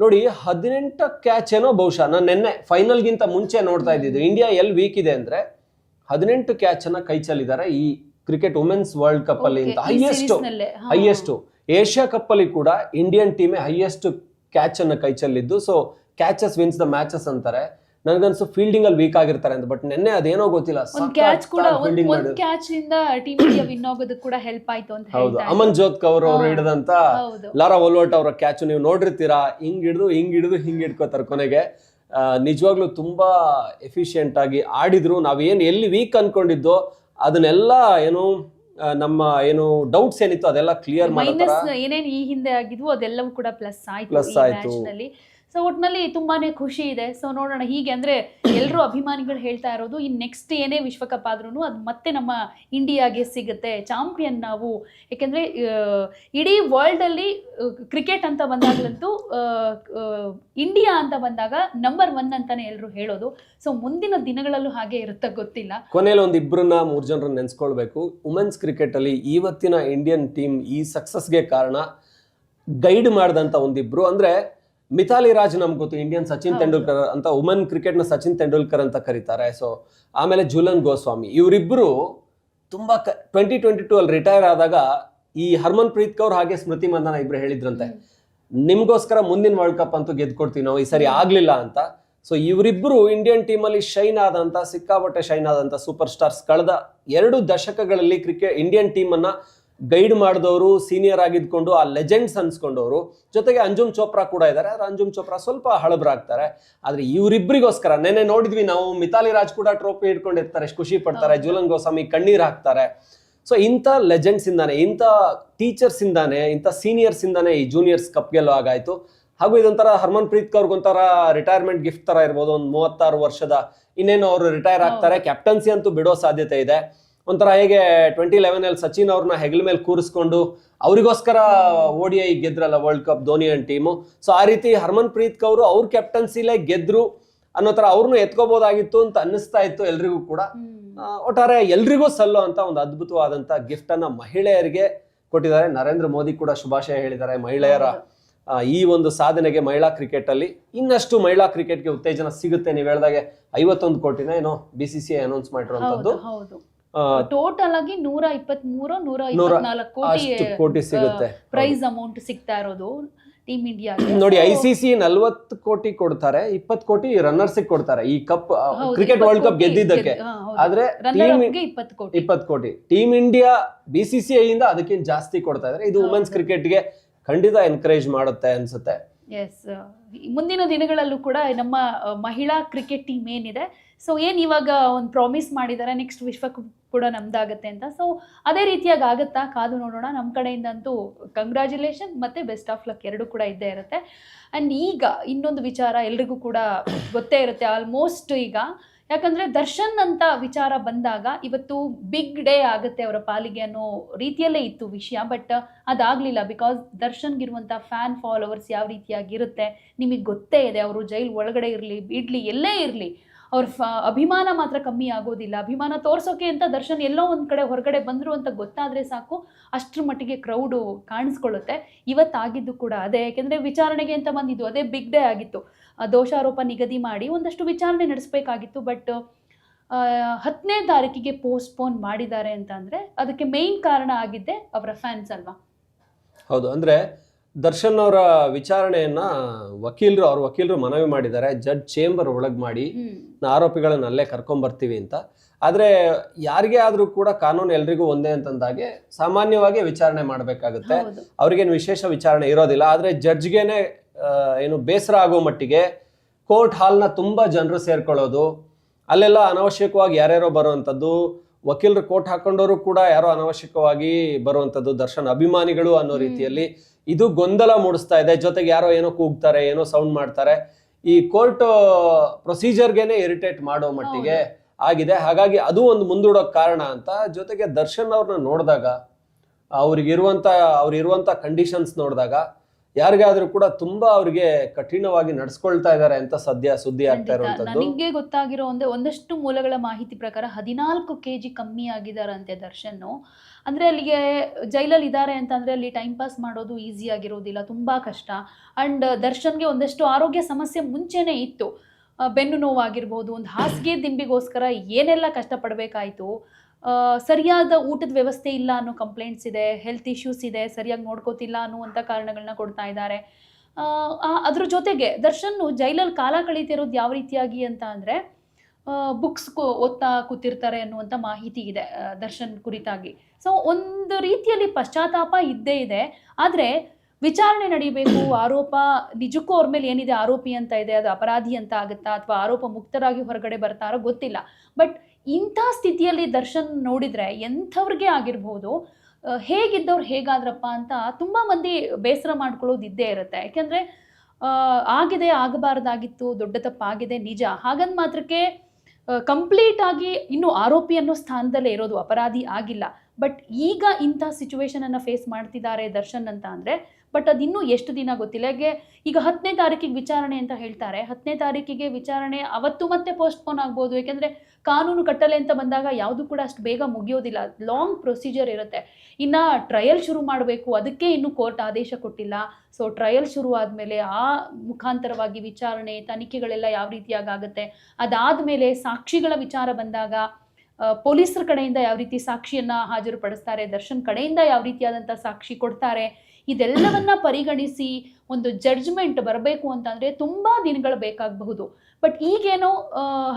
ನೋಡಿ ಹದಿನೆಂಟು ಕ್ಯಾಚ್ ಏನೋ ಬಹುಶಃ ನಾನು ನಿನ್ನೆ ಫೈನಲ್ಗಿಂತ ಮುಂಚೆ ನೋಡ್ತಾ ಇದ್ದಿದ್ದು. ಇಂಡಿಯಾ ಎಲ್ಲಿ ವೀಕ್ ಇದೆ ಅಂದ್ರೆ ಹದಿನೆಂಟು ಕ್ಯಾಚ್ ಅನ್ನ ಕೈ ಚೆಲ್ಲಿದ್ದಾರೆ ಈ ಕ್ರಿಕೆಟ್ ವುಮೆನ್ಸ್ ವರ್ಲ್ಡ್ ಕಪ್ ಅಲ್ಲಿ ಅಂತ. ಹೈಯೆಸ್ಟ್ ಹೈಯೆಸ್ಟ್ ಏಷ್ಯಾ ಕಪ್ ಅಲ್ಲಿ ಕೂಡ ಇಂಡಿಯನ್ ಟೀಮೇ ಹೈಯೆಸ್ಟ್ ಕ್ಯಾಚ್ ಅನ್ನ ಕೈ ಚೆಲ್ಲಿದ್ದು. So catches wins the matches ಅಂತಾರೆ. ನನಗನ್ಸು ಫೀಲ್ಡಿಂಗ್ ಅಲ್ಲಿ ವೀಕ್ ಆಗಿರ್ತಾರೆ ಅಂತ ಬಟ್ ನಿನ್ನೆ ಅದೇನೋ ಗೊತ್ತಿಲ್ಲ ಒಂದ್ ಕ್ಯಾಚ್ ಕೂಡ ಫೀಲ್ಡಿಂಗ್ ಒಂದ್ ಕ್ಯಾಚ್ ಇಂದ ಟೀಮ್ ಇಂಡಿಯಾ ವಿನ್ ಆಗೋದಕ್ಕೆ ಕೂಡ ಹೆಲ್ಪ್ ಆಯ್ತು ಅಂತ ಹೌದು. ಅಮನ್ ಜೋತ್ ಕೌರ್ ಅವರು. ಹಿಡಿದಂತ ಲಾರಾ ಒಲ್ವರ್ಟ್ ಅವರ ಕ್ಯಾಚ್ ನೀವು ನೋಡಿರ್ತೀರಾ? ಹಿಂಗ್ ಹಿಡಿದು ಹಿಂಗ್ ಹಿಡಿದು ಹಿಂಗ್ ಹಿಡ್ಕೋತಾರೆ ಕೊನೆಗೆ. ನಿಜವಾಗ್ಲೂ ತುಂಬಾ ಎಫಿಷಿಯಂಟ್ ಆಗಿ ಆಡಿದ್ರು. ನಾವೇನ್ ಎಲ್ಲಿ ವೀಕ್ ಅನ್ಕೊಂಡಿದ್ದೋ ಅದನ್ನೆಲ್ಲ ಏನು ನಮ್ಮ ಏನು ಡೌಟ್ಸ್ ಏನಿತ್ತು ಅದೆಲ್ಲ ಕ್ಲಿಯರ್ ಮೈನಸ್ ಏನೇನು ಈ ಹಿಂದೆ ಆಗಿದ್ವು ಅದೆಲ್ಲವೂ ಕೂಡ ಪ್ಲಸ್ ಆಯ್ತು ಪ್ಲಸ್ ಆಯ್ತು. ಸೊ ಒಟ್ನಲ್ಲಿ ತುಂಬಾನೇ ಖುಷಿ ಇದೆ. ಸೊ ನೋಡೋಣ ಹೀಗೆ ಅಂದ್ರೆ ಎಲ್ಲರೂ ಅಭಿಮಾನಿಗಳು ಹೇಳ್ತಾ ಇರೋದು, ಇನ್ ನೆಕ್ಸ್ಟ್ ಏನೇ ವಿಶ್ವಕಪ್ ಆದ್ರೂ ಅದು ಮತ್ತೆ ನಮ್ಮ ಇಂಡಿಯಾಗೆ ಸಿಗುತ್ತೆ. ಚಾಂಪಿಯನ್ ನಾವು. ಯಾಕೆಂದ್ರೆ ಇಡೀ ವರ್ಲ್ಡ್ ಅಲ್ಲಿ ಕ್ರಿಕೆಟ್ ಅಂತ ಬಂದಾಗ್ಲಂತೂ ಇಂಡಿಯಾ ಅಂತ ಬಂದಾಗ ನಂಬರ್ ಒನ್ ಅಂತಾನೆ ಎಲ್ಲರೂ ಹೇಳೋದು. ಸೊ ಮುಂದಿನ ದಿನಗಳಲ್ಲೂ ಹಾಗೆ ಇರುತ್ತೆ ಗೊತ್ತಿಲ್ಲ. ಕೊನೆಯಲ್ಲಿ ಒಂದು ಇಬ್ಬರನ್ನ ಮೂರು ಜನರನ್ನ ನೆನೆಸ್ಕೊಳ್ಬೇಕು. ವುಮೆನ್ಸ್ ಕ್ರಿಕೆಟ್ ಅಲ್ಲಿ ಇವತ್ತಿನ ಇಂಡಿಯನ್ ಟೀಮ್ ಈ ಸಕ್ಸಸ್ಗೆ ಕಾರಣ ಗೈಡ್ ಮಾಡಿದಂಥ ಒಂದಿಬ್ರು. ಅಂದ್ರೆ ಮಿಥಾಲಿ ರಾಜ್ ನಮ್ಗೆ ಗೊತ್ತು ಇಂಡಿಯನ್ ಸಚಿನ್. ತೆಂಡೂಲ್ಕರ್ ಅಂತ ವುಮೆನ್ ಕ್ರಿಕೆಟ್ನ ಸಚಿನ್ ತೆಂಡೂಲ್ಕರ್ ಅಂತ ಕರೀತಾರೆ. ಸೊ ಆಮೇಲೆ ಜುಲನ್ ಗೋಸ್ವಾಮಿ ಇವರಿಬ್ರು ತುಂಬಾ ಟ್ವೆಂಟಿ ಟ್ವೆಂಟಿ ಟೂ ಅಲ್ಲಿ ರಿಟೈರ್ ಆದಾಗ ಈ ಹರ್ಮನ್ ಪ್ರೀತ್ ಕೌರ್ ಹಾಗೆ ಸ್ಮೃತಿ ಮಂದನ ಇಬ್ರು ಹೇಳಿದ್ರಂತೆ. ನಿಮ್ಗೋಸ್ಕರ ಮುಂದಿನ ವರ್ಲ್ಡ್ ಕಪ್ ಅಂತೂ ಗೆದ್ಕೊಡ್ತೀವಿ ನಾವು ಈ ಸರಿ ಆಗ್ಲಿಲ್ಲ ಅಂತ. ಸೊ ಇವರಿಬ್ರು ಇಂಡಿಯನ್ ಟೀಮ್ ಅಲ್ಲಿ ಶೈನ್ ಆದಂತ ಸಿಕ್ಕಾಪಟ್ಟೆ ಶೈನ್ ಆದಂತ ಸೂಪರ್ ಸ್ಟಾರ್ಸ್ ಕಳೆದ ಎರಡು ದಶಕಗಳಲ್ಲಿ ಕ್ರಿಕೆಟ್ ಇಂಡಿಯನ್ ಟೀಮ್ ಅನ್ನ ಗೈಡ್ ಮಾಡಿದವರು ಸೀನಿಯರ್ ಆಗಿದ್ಕೊಂಡು ಆ ಲೆಜೆಂಡ್ಸ್ ಅನ್ಸ್ಕೊಂಡವರು. ಜೊತೆಗೆ ಅಂಜುಮ್ ಚೋಪ್ರಾ ಕೂಡ ಇದ್ದಾರೆ ಆದ್ರೆ ಅಂಜುಮ್ ಚೋಪ್ರಾ ಸ್ವಲ್ಪ ಹಳಬ್ರಾಗ್ತಾರೆ. ಆದ್ರೆ ಇವರಿಬ್ಬರಿಗೋಸ್ಕರ ನೆನೆ ನೋಡಿದ್ವಿ ನಾವು ಮಿತಾಲಿ ರಾಜ್ ಕೂಡ ಟ್ರೋಫಿ ಹಿಡ್ಕೊಂಡಿರ್ತಾರೆ. ಎಷ್ಟು ಖುಷಿ ಪಡ್ತಾರೆ. ಜೂಲನ್ ಜುಲನ್ ಗೋಸ್ವಾಮಿ ಕಣ್ಣೀರು ಹಾಕ್ತಾರೆ. ಸೊ ಇಂಥ ಲೆಜೆಂಡ್ಸ್ ಇಂದಾನೆ ಇಂಥ ಟೀಚರ್ಸ್ ಇಂದಾನೆ ಇಂಥ ಸೀನಿಯರ್ಸ್ ಇಂದಾನೆ ಈ ಜೂನಿಯರ್ಸ್ ಕಪ್ ಗೆಲ್ಲೋ ಆಗಾಯ್ತು ಹಾಗೂ ಇದೊಂಥರ ಹರ್ಮನ್ ಪ್ರೀತ್ ಕೌರ್ಗೊಂಥರ ರಿಟೈರ್ಮೆಂಟ್ ಗಿಫ್ಟ್ ತರ ಇರ್ಬೋದು. ಒಂದು ಮೂವತ್ತಾರು ವರ್ಷದ ಇನ್ನೇನು ಅವರು ರಿಟೈರ್ ಆಗ್ತಾರೆ. ಕ್ಯಾಪ್ಟನ್ಸಿ ಅಂತೂ ಬಿಡೋ ಸಾಧ್ಯತೆ ಇದೆ. ಒಂಥರ ಹೇಗೆ ಟ್ವೆಂಟಿ ಲೆವೆನಲ್ಲಿ ಸಚಿನ್ ಅವ್ರನ್ನ ಹೆಗಲ ಮೇಲೆ ಕೂರಿಸ್ಕೊಂಡು ಅವರಿಗೋಸ್ಕರ ಓಡಿ I ಗೆದ್ರಲ್ಲ World Cup Dhoni and team so ಆ ರೀತಿ ಹರ್ಮನ್ ಪ್ರೀತ್ ಕೌರ್ ಅವ್ರ ಕ್ಯಾಪ್ಟನ್ಸಿಲೇ ಗೆದ್ರು ಅನ್ನೋ ಥರ ಅವ್ರನ್ನೂ ಎತ್ಕೋಬೋದಾಗಿತ್ತು ಅಂತ ಅನ್ನಿಸ್ತಾ ಇತ್ತು ಎಲ್ರಿಗೂ ಕೂಡ. ಒಟ್ಟಾರೆ ಎಲ್ರಿಗೂ ಸಲ್ಲೋ ಅಂತ ಒಂದು ಅದ್ಭುತವಾದಂಥ ಗಿಫ್ಟನ್ನು ಮಹಿಳೆಯರಿಗೆ ಕೊಟ್ಟಿದ್ದಾರೆ. ನರೇಂದ್ರ ಮೋದಿ ಕೂಡ ಶುಭಾಶಯ ಹೇಳಿದ್ದಾರೆ ಮಹಿಳೆಯರ ಈ ಒಂದು ಸಾಧನೆಗೆ ಮಹಿಳಾ ಕ್ರಿಕೆಟಲ್ಲಿ ಇನ್ನಷ್ಟು ಮಹಿಳಾ ಕ್ರಿಕೆಟ್ಗೆ ಉತ್ತೇಜನ ಸಿಗುತ್ತೆ. ನೀವು ಹೇಳ್ದಾಗೆ ಐವತ್ತೊಂದು ಕೋಟಿನ ಏನೋ ಬಿ ಸಿ ಸಿ ಅನೌನ್ಸ್ ಮಾಡಿರುವಂಥದ್ದು. ಟೋಟಲ್ ಆಗಿ ನೂರ ಇಪ್ಪತ್ತ್ ಮೂರು ನೂರ ನೂರ ಇಪ್ಪತ್ನಾಲ್ಕು ಕೋಟಿ ಕೋಟಿ ಸಿಗುತ್ತೆ. ಪ್ರೈಸ್ ಅಮೌಂಟ್ ಸಿಗ್ತಾ ಇರೋದು ಟೀಮ್ ಇಂಡಿಯಾ ನೋಡಿ ಐಸಿಸಿ ಸಿ ಸಿ ನಲ್ವತ್ತು ಕೋಟಿ ಕೊಡ್ತಾರೆ ಇಪ್ಪತ್ತು ಕೋಟಿ ರನ್ನರ್ಸ್ ಕೊಡ್ತಾರೆ ಈ ಕಪ್ ಕ್ರಿಕೆಟ್ ವರ್ಲ್ಡ್ ಕಪ್ ಗೆದ್ದಿದ್ದಕ್ಕೆ. ಆದ್ರೆ ಇಪ್ಪತ್ತು crore. Team India BCCI C C ಇಂದ ಅದಕ್ಕಿಂತ ಜಾಸ್ತಿ ಕೊಡ್ತಾ ಇದ್ದಾರೆ ಇದು ವುಮೆನ್ಸ್ ವುಮೆನ್ಸ್ ಕ್ರಿಕೆಟ್ಗೆ ಖಂಡಿತ ಎನ್ಕರೇಜ್ ಮಾಡುತ್ತೆ ಅನ್ಸುತ್ತೆ. ಎಸ್ ಮುಂದಿನ ದಿನಗಳಲ್ಲೂ ಕೂಡ ನಮ್ಮ ಮಹಿಳಾ ಕ್ರಿಕೆಟ್ ಟೀಮ್ ಏನಿದೆ. ಸೊ ಏನ್ ಇವಾಗ ಒಂದು ಪ್ರಾಮಿಸ್ ಮಾಡಿದ್ದಾರೆ ನೆಕ್ಸ್ಟ್ ವಿಶ್ವಕಪ್ ಕೂಡ ನಮ್ದಾಗತ್ತೆ ಅಂತ. ಸೊ ಅದೇ ರೀತಿಯಾಗಿ ಆಗುತ್ತಾ? ಕಾದು ನೋಡೋಣ. ನಮ್ಮ ಕಡೆಯಿಂದಂತೂ ಕಂಗ್ರ್ಯಾಚುಲೇಷನ್ ಮತ್ತೆ ಬೆಸ್ಟ್ ಆಫ್ ಲಕ್ ಎರಡು ಕೂಡ ಇದ್ದೇ ಇರುತ್ತೆ. ಆ್ಯಂಡ್ ಈಗ ಇನ್ನೊಂದು ವಿಚಾರ ಎಲ್ರಿಗೂ ಕೂಡ ಗೊತ್ತೇ ಇರುತ್ತೆ ಆಲ್ಮೋಸ್ಟ್ ಈಗ. ಯಾಕಂದ್ರೆ ದರ್ಶನ್ ಅಂತ ವಿಚಾರ ಬಂದಾಗ ಇವತ್ತು ಬಿಗ್ ಡೇ ಆಗುತ್ತೆ ಅವರ ಪಾಲಿಗೆ ಅನ್ನೋ ರೀತಿಯಲ್ಲೇ ಇತ್ತು ವಿಷಯ. ಬಟ್ ಅದಾಗಲಿಲ್ಲ ಬಿಕಾಸ್ ದರ್ಶನ್ಗಿರುವಂಥ ಫ್ಯಾನ್ ಫಾಲೋವರ್ಸ್ ಯಾವ ರೀತಿಯಾಗಿರುತ್ತೆ? ನಿಮಗೆ ಗೊತ್ತೇ ಇದೆ. ಅವರು ಜೈಲ್ ಒಳಗಡೆ ಇರಲಿ, ಇಡ್ಲಿ ಎಲ್ಲೇ ಇರಲಿ. ಅವ್ರ ಅಭಿಮಾನ ಮಾತ್ರ ಕಮ್ಮಿ ಆಗೋದಿಲ್ಲ. ಅಭಿಮಾನ ತೋರ್ಸೋಕೆ ಅಂತ ದರ್ಶನ್ ಎಲ್ಲೋ ಒಂದು ಕಡೆ ಹೊರಗಡೆ ಬಂದರು ಅಂತ ಗೊತ್ತಾದರೆ ಸಾಕು, ಅಷ್ಟ್ರ ಮಟ್ಟಿಗೆ ಕ್ರೌಡು ಕಾಣಿಸ್ಕೊಳ್ಳುತ್ತೆ. ಇವತ್ತಾಗಿದ್ದು ಕೂಡ ಅದೇ. ಯಾಕೆಂದರೆ ವಿಚಾರಣೆಗೆ ಅಂತ ಬಂದಿದ್ದು, ಅದೇ ಬಿಗ್ ಡೇ ಆಗಿತ್ತು. ದೋಷಾರೋಪ ನಿಗದಿ ಮಾಡಿ ಒಂದಷ್ಟು ವಿಚಾರಣೆ ನಡೆಸಬೇಕಾಗಿತ್ತು ಬಟ್ ಹತ್ತನೇ ತಾರೀಕಿಗೆ ಪೋಸ್ಟ್ಪೋನ್ ಮಾಡಿದ್ದಾರೆ ಅಂತ ಅಂದರೆ, ಅದಕ್ಕೆ ಮೇಯ್ನ್ ಕಾರಣ ಆಗಿದ್ದೆ ಅವರ ಫ್ಯಾನ್ಸ್ ಅಲ್ವಾ? ಹೌದು, ಅಂದ್ರೆ ದರ್ಶನ್ ಅವರ ವಿಚಾರಣೆಯನ್ನ ವಕೀಲರು ಅವ್ರ ವಕೀಲರು ಮನವಿ ಮಾಡಿದ್ದಾರೆ. ಜಡ್ಜ್ ಚೇಂಬರ್ ಒಳಗ್ ಮಾಡಿ ನಾ ಆರೋಪಿಗಳನ್ನ ಅಲ್ಲೇ ಕರ್ಕೊಂಡ್ ಬರ್ತೀವಿ ಅಂತ. ಆದ್ರೆ ಯಾರಿಗೆ ಆದ್ರೂ ಕೂಡ ಕಾನೂನು ಎಲ್ರಿಗೂ ಒಂದೇ ಅಂತಂದಾಗೆ ಸಾಮಾನ್ಯವಾಗಿ ವಿಚಾರಣೆ ಮಾಡಬೇಕಾಗುತ್ತೆ. ಅವ್ರಿಗೇನು ವಿಶೇಷ ವಿಚಾರಣೆ ಇರೋದಿಲ್ಲ. ಆದ್ರೆ ಜಡ್ಜ್ಗೆನೆ ಏನು ಬೇಸರ ಆಗೋ ಮಟ್ಟಿಗೆ ಕೋರ್ಟ್ ಹಾಲ್ನ ತುಂಬಾ ಜನರು ಸೇರ್ಕೊಳ್ಳೋದು ಅಲ್ಲೆಲ್ಲ ಅನವಶ್ಯಕವಾಗಿ ಯಾರ್ಯಾರೋ ಬರುವಂತದ್ದು ವಕೀಲರು ಕೋರ್ಟ್ ಹಾಕೊಂಡವರು ಕೂಡ ಯಾರೋ ಅನವಶ್ಯಕವಾಗಿ ಬರುವಂತದ್ದು ದರ್ಶನ್ ಅಭಿಮಾನಿಗಳು ಅನ್ನೋ ರೀತಿಯಲ್ಲಿ ಇದು ಗೊಂದಲ ಮೂಡಿಸ್ತಾ ಇದೆ. ಜೊತೆಗೆ ಯಾರೋ ಏನೋ ಕೂಗ್ತಾರೆ ಏನೋ ಸೌಂಡ್ ಮಾಡ್ತಾರೆ. ಈ ಕೋರ್ಟ್ ಪ್ರೊಸೀಜರ್ಗೆನೆ ಇರಿಟೇಟ್ ಮಾಡೋ ಮಟ್ಟಿಗೆ ಆಗಿದೆ. ಹಾಗಾಗಿ ಅದು ಒಂದು ಮುಂದೂಡೋಕ್ ಕಾರಣ ಅಂತ ಜೊತೆಗೆ ದರ್ಶನ್ ಅವ್ರನ್ನ ನೋಡಿದಾಗ ಅವ್ರಿಗಿರುವಂತ ಅವ್ರಿರುವಂತ ಕಂಡೀಷನ್ಸ್ ನೋಡಿದಾಗ ಯಾರಿಗಾದ್ರೂ ಕೂಡ ತುಂಬಾ ಅವ್ರಿಗೆ ಕಠಿಣವಾಗಿ ನಡ್ಸ್ಕೊಳ್ತಾ ಇದ್ದಾರೆ ಅಂತ ಸದ್ಯ ಸುದ್ದಿ ಆಗ್ತಾ. ಇರುವಂತದ್ದು. ನನಗೆ ಗೊತ್ತಾಗಿರೋ ಒಂದೇ ಒಂದಷ್ಟು ಮೂಲಗಳ ಮಾಹಿತಿ ಪ್ರಕಾರ ಹದಿನಾಲ್ಕು ಕೆಜಿ ಕಮ್ಮಿ ಆಗಿದಾರಂತೆ ದರ್ಶನ್ ಅಂದ್ರೆ ಅಲ್ಲಿಗೆ ಜೈಲಲ್ಲಿ ಇದ್ದಾರೆ ಅಂತಂದರೆ ಅಲ್ಲಿ ಟೈಮ್ ಪಾಸ್ ಮಾಡೋದು ಈಸಿ ಆಗಿರೋದಿಲ್ಲ, ತುಂಬಾ ಕಷ್ಟ. ಆ್ಯಂಡ್ ದರ್ಶನ್ಗೆ ಒಂದಷ್ಟು ಆರೋಗ್ಯ ಸಮಸ್ಯೆ ಮುಂಚೆನೇ ಇತ್ತು. ಬೆನ್ನು ನೋವಾಗಿರ್ಬೋದು, ಒಂದು ಹಾಸಿಗೆ ದಿಂಬಿಗೋಸ್ಕರ ಏನೆಲ್ಲ ಕಷ್ಟಪಡಬೇಕಾಯಿತು ಸರಿಯಾದ ಊಟದ ವ್ಯವಸ್ಥೆ ಇಲ್ಲ ಅನ್ನೋ ಕಂಪ್ಲೇಂಟ್ಸ್ ಇದೆ ಹೆಲ್ತ್ ಇಶ್ಯೂಸ್ ಇದೆ, ಸರಿಯಾಗಿ ನೋಡ್ಕೋತಿಲ್ಲ ಅನ್ನುವಂಥ ಕಾರಣಗಳನ್ನ ಕೊಡ್ತಾ ಇದ್ದಾರೆ. ಅದ್ರ ಜೊತೆಗೆ ದರ್ಶನ್ ಜೈಲಲ್ಲಿ ಕಾಲ ಕಳೀತಿರೋದು ಯಾವ ರೀತಿಯಾಗಿ ಅಂತ ಅಂದರೆ ಬುಕ್ಸ್ ಓದ್ತಾ ಕೂತಿರ್ತಾರೆ ಅನ್ನುವಂಥ ಮಾಹಿತಿ ಇದೆ ದರ್ಶನ್ ಕುರಿತಾಗಿ. ಸೊ ಒಂದು ರೀತಿಯಲ್ಲಿ ಪಶ್ಚಾತ್ತಾಪ ಇದ್ದೇ ಇದೆ. ಆದರೆ, ವಿಚಾರಣೆ ನಡೀಬೇಕು, ಆರೋಪ, ನಿಜಕ್ಕೂ ಅವ್ರ ಮೇಲೆ ಏನಿದೆ ಆರೋಪಿ ಅಂತ ಇದೆ, ಅದು ಅಪರಾಧಿ ಅಂತ ಆಗುತ್ತಾ, ಅಥವಾ ಆರೋಪ ಮುಕ್ತರಾಗಿ ಹೊರಗಡೆ ಬರ್ತಾರೋ ಗೊತ್ತಿಲ್ಲ. ಬಟ್ ಇಂಥ ಸ್ಥಿತಿಯಲ್ಲಿ ದರ್ಶನ್ ನೋಡಿದರೆ ಎಂಥವ್ರಿಗೆ ಆಗಿರ್ಬೋದು ಹೇಗಿದ್ದವ್ರು ಹೇಗಾದ್ರಪ್ಪ ಅಂತ ತುಂಬ ಮಂದಿ ಬೇಸರ ಮಾಡ್ಕೊಳ್ಳೋದು ಇದ್ದೇ ಇರುತ್ತೆ. ಯಾಕೆಂದರೆ ಆಗಿದೆ, ಆಗಬಾರ್ದಾಗಿತ್ತು, ದೊಡ್ಡ ತಪ್ಪಾಗಿದೆ, ನಿಜ. ಹಾಗಂದ್ ಮಾತ್ರಕ್ಕೆ ಕಂಪ್ಲೀಟ್ ಆಗಿ ಇನ್ನು ಆರೋಪಿ ಅನ್ನೋ ಸ್ಥಾನದಲ್ಲೇ ಇರೋದು ಅಪರಾಧಿ ಆಗಿಲ್ಲ. ಬಟ್ ಈಗ ಇಂಥ ಸಿಚುವೇಶನನ್ನು ಫೇಸ್ ಮಾಡ್ತಿದ್ದಾರೆ ದರ್ಶನ್ ಅಂತ ಅಂದರೆ ಬಟ್ ಅದು ಇನ್ನೂ ಎಷ್ಟು ದಿನ ಗೊತ್ತಿಲ್ಲ. ಹಾಗೆ ಈಗ ಹತ್ತನೇ ತಾರೀಕಿಗೆ ವಿಚಾರಣೆ ಅಂತ ಹೇಳ್ತಾರೆ. ಹತ್ತನೇ ತಾರೀಕಿಗೆ ವಿಚಾರಣೆ ಅವತ್ತು ಮತ್ತೆ ಪೋಸ್ಟ್ಪೋನ್ ಆಗ್ಬೋದು. ಯಾಕೆಂದರೆ ಕಾನೂನು ಕಟ್ಟಲೆ ಅಂತ ಬಂದಾಗ ಯಾವುದು ಕೂಡ ಅಷ್ಟು ಬೇಗ ಮುಗಿಯೋದಿಲ್ಲ. ಲಾಂಗ್ ಪ್ರೊಸೀಜರ್ ಇರುತ್ತೆ. ಇನ್ನು ಟ್ರಯಲ್ ಶುರು ಮಾಡಬೇಕು. ಅದಕ್ಕೆ ಇನ್ನೂ ಕೋರ್ಟ್ ಆದೇಶ ಕೊಟ್ಟಿಲ್ಲ. ಸೊ ಟ್ರಯಲ್ ಶುರು ಆದಮೇಲೆ ಆ ಮುಖಾಂತರವಾಗಿ ವಿಚಾರಣೆ, ತನಿಖೆಗಳೆಲ್ಲ ಯಾವ ರೀತಿಯಾಗಿ ಆಗುತ್ತೆ? ಅದಾದಮೇಲೆ ಸಾಕ್ಷಿಗಳ ವಿಚಾರ ಬಂದಾಗ ಪೊಲೀಸರ ಕಡೆಯಿಂದ ಯಾವ ರೀತಿ ಸಾಕ್ಷಿಯನ್ನ ಹಾಜರುಪಡಿಸ್ತಾರೆ, ದರ್ಶನ್ ಕಡೆಯಿಂದ ಯಾವ ರೀತಿಯಾದಂಥ ಸಾಕ್ಷಿ ಕೊಡ್ತಾರೆ ಇದೆಲ್ಲವನ್ನ ಪರಿಗಣಿಸಿ ಒಂದು ಜಡ್ಜ್ಮೆಂಟ್ ಬರಬೇಕು ಅಂತಂದ್ರೆ ತುಂಬಾ ದಿನಗಳು ಬೇಕಾಗಬಹುದು. ಬಟ್ ಈಗೇನೋ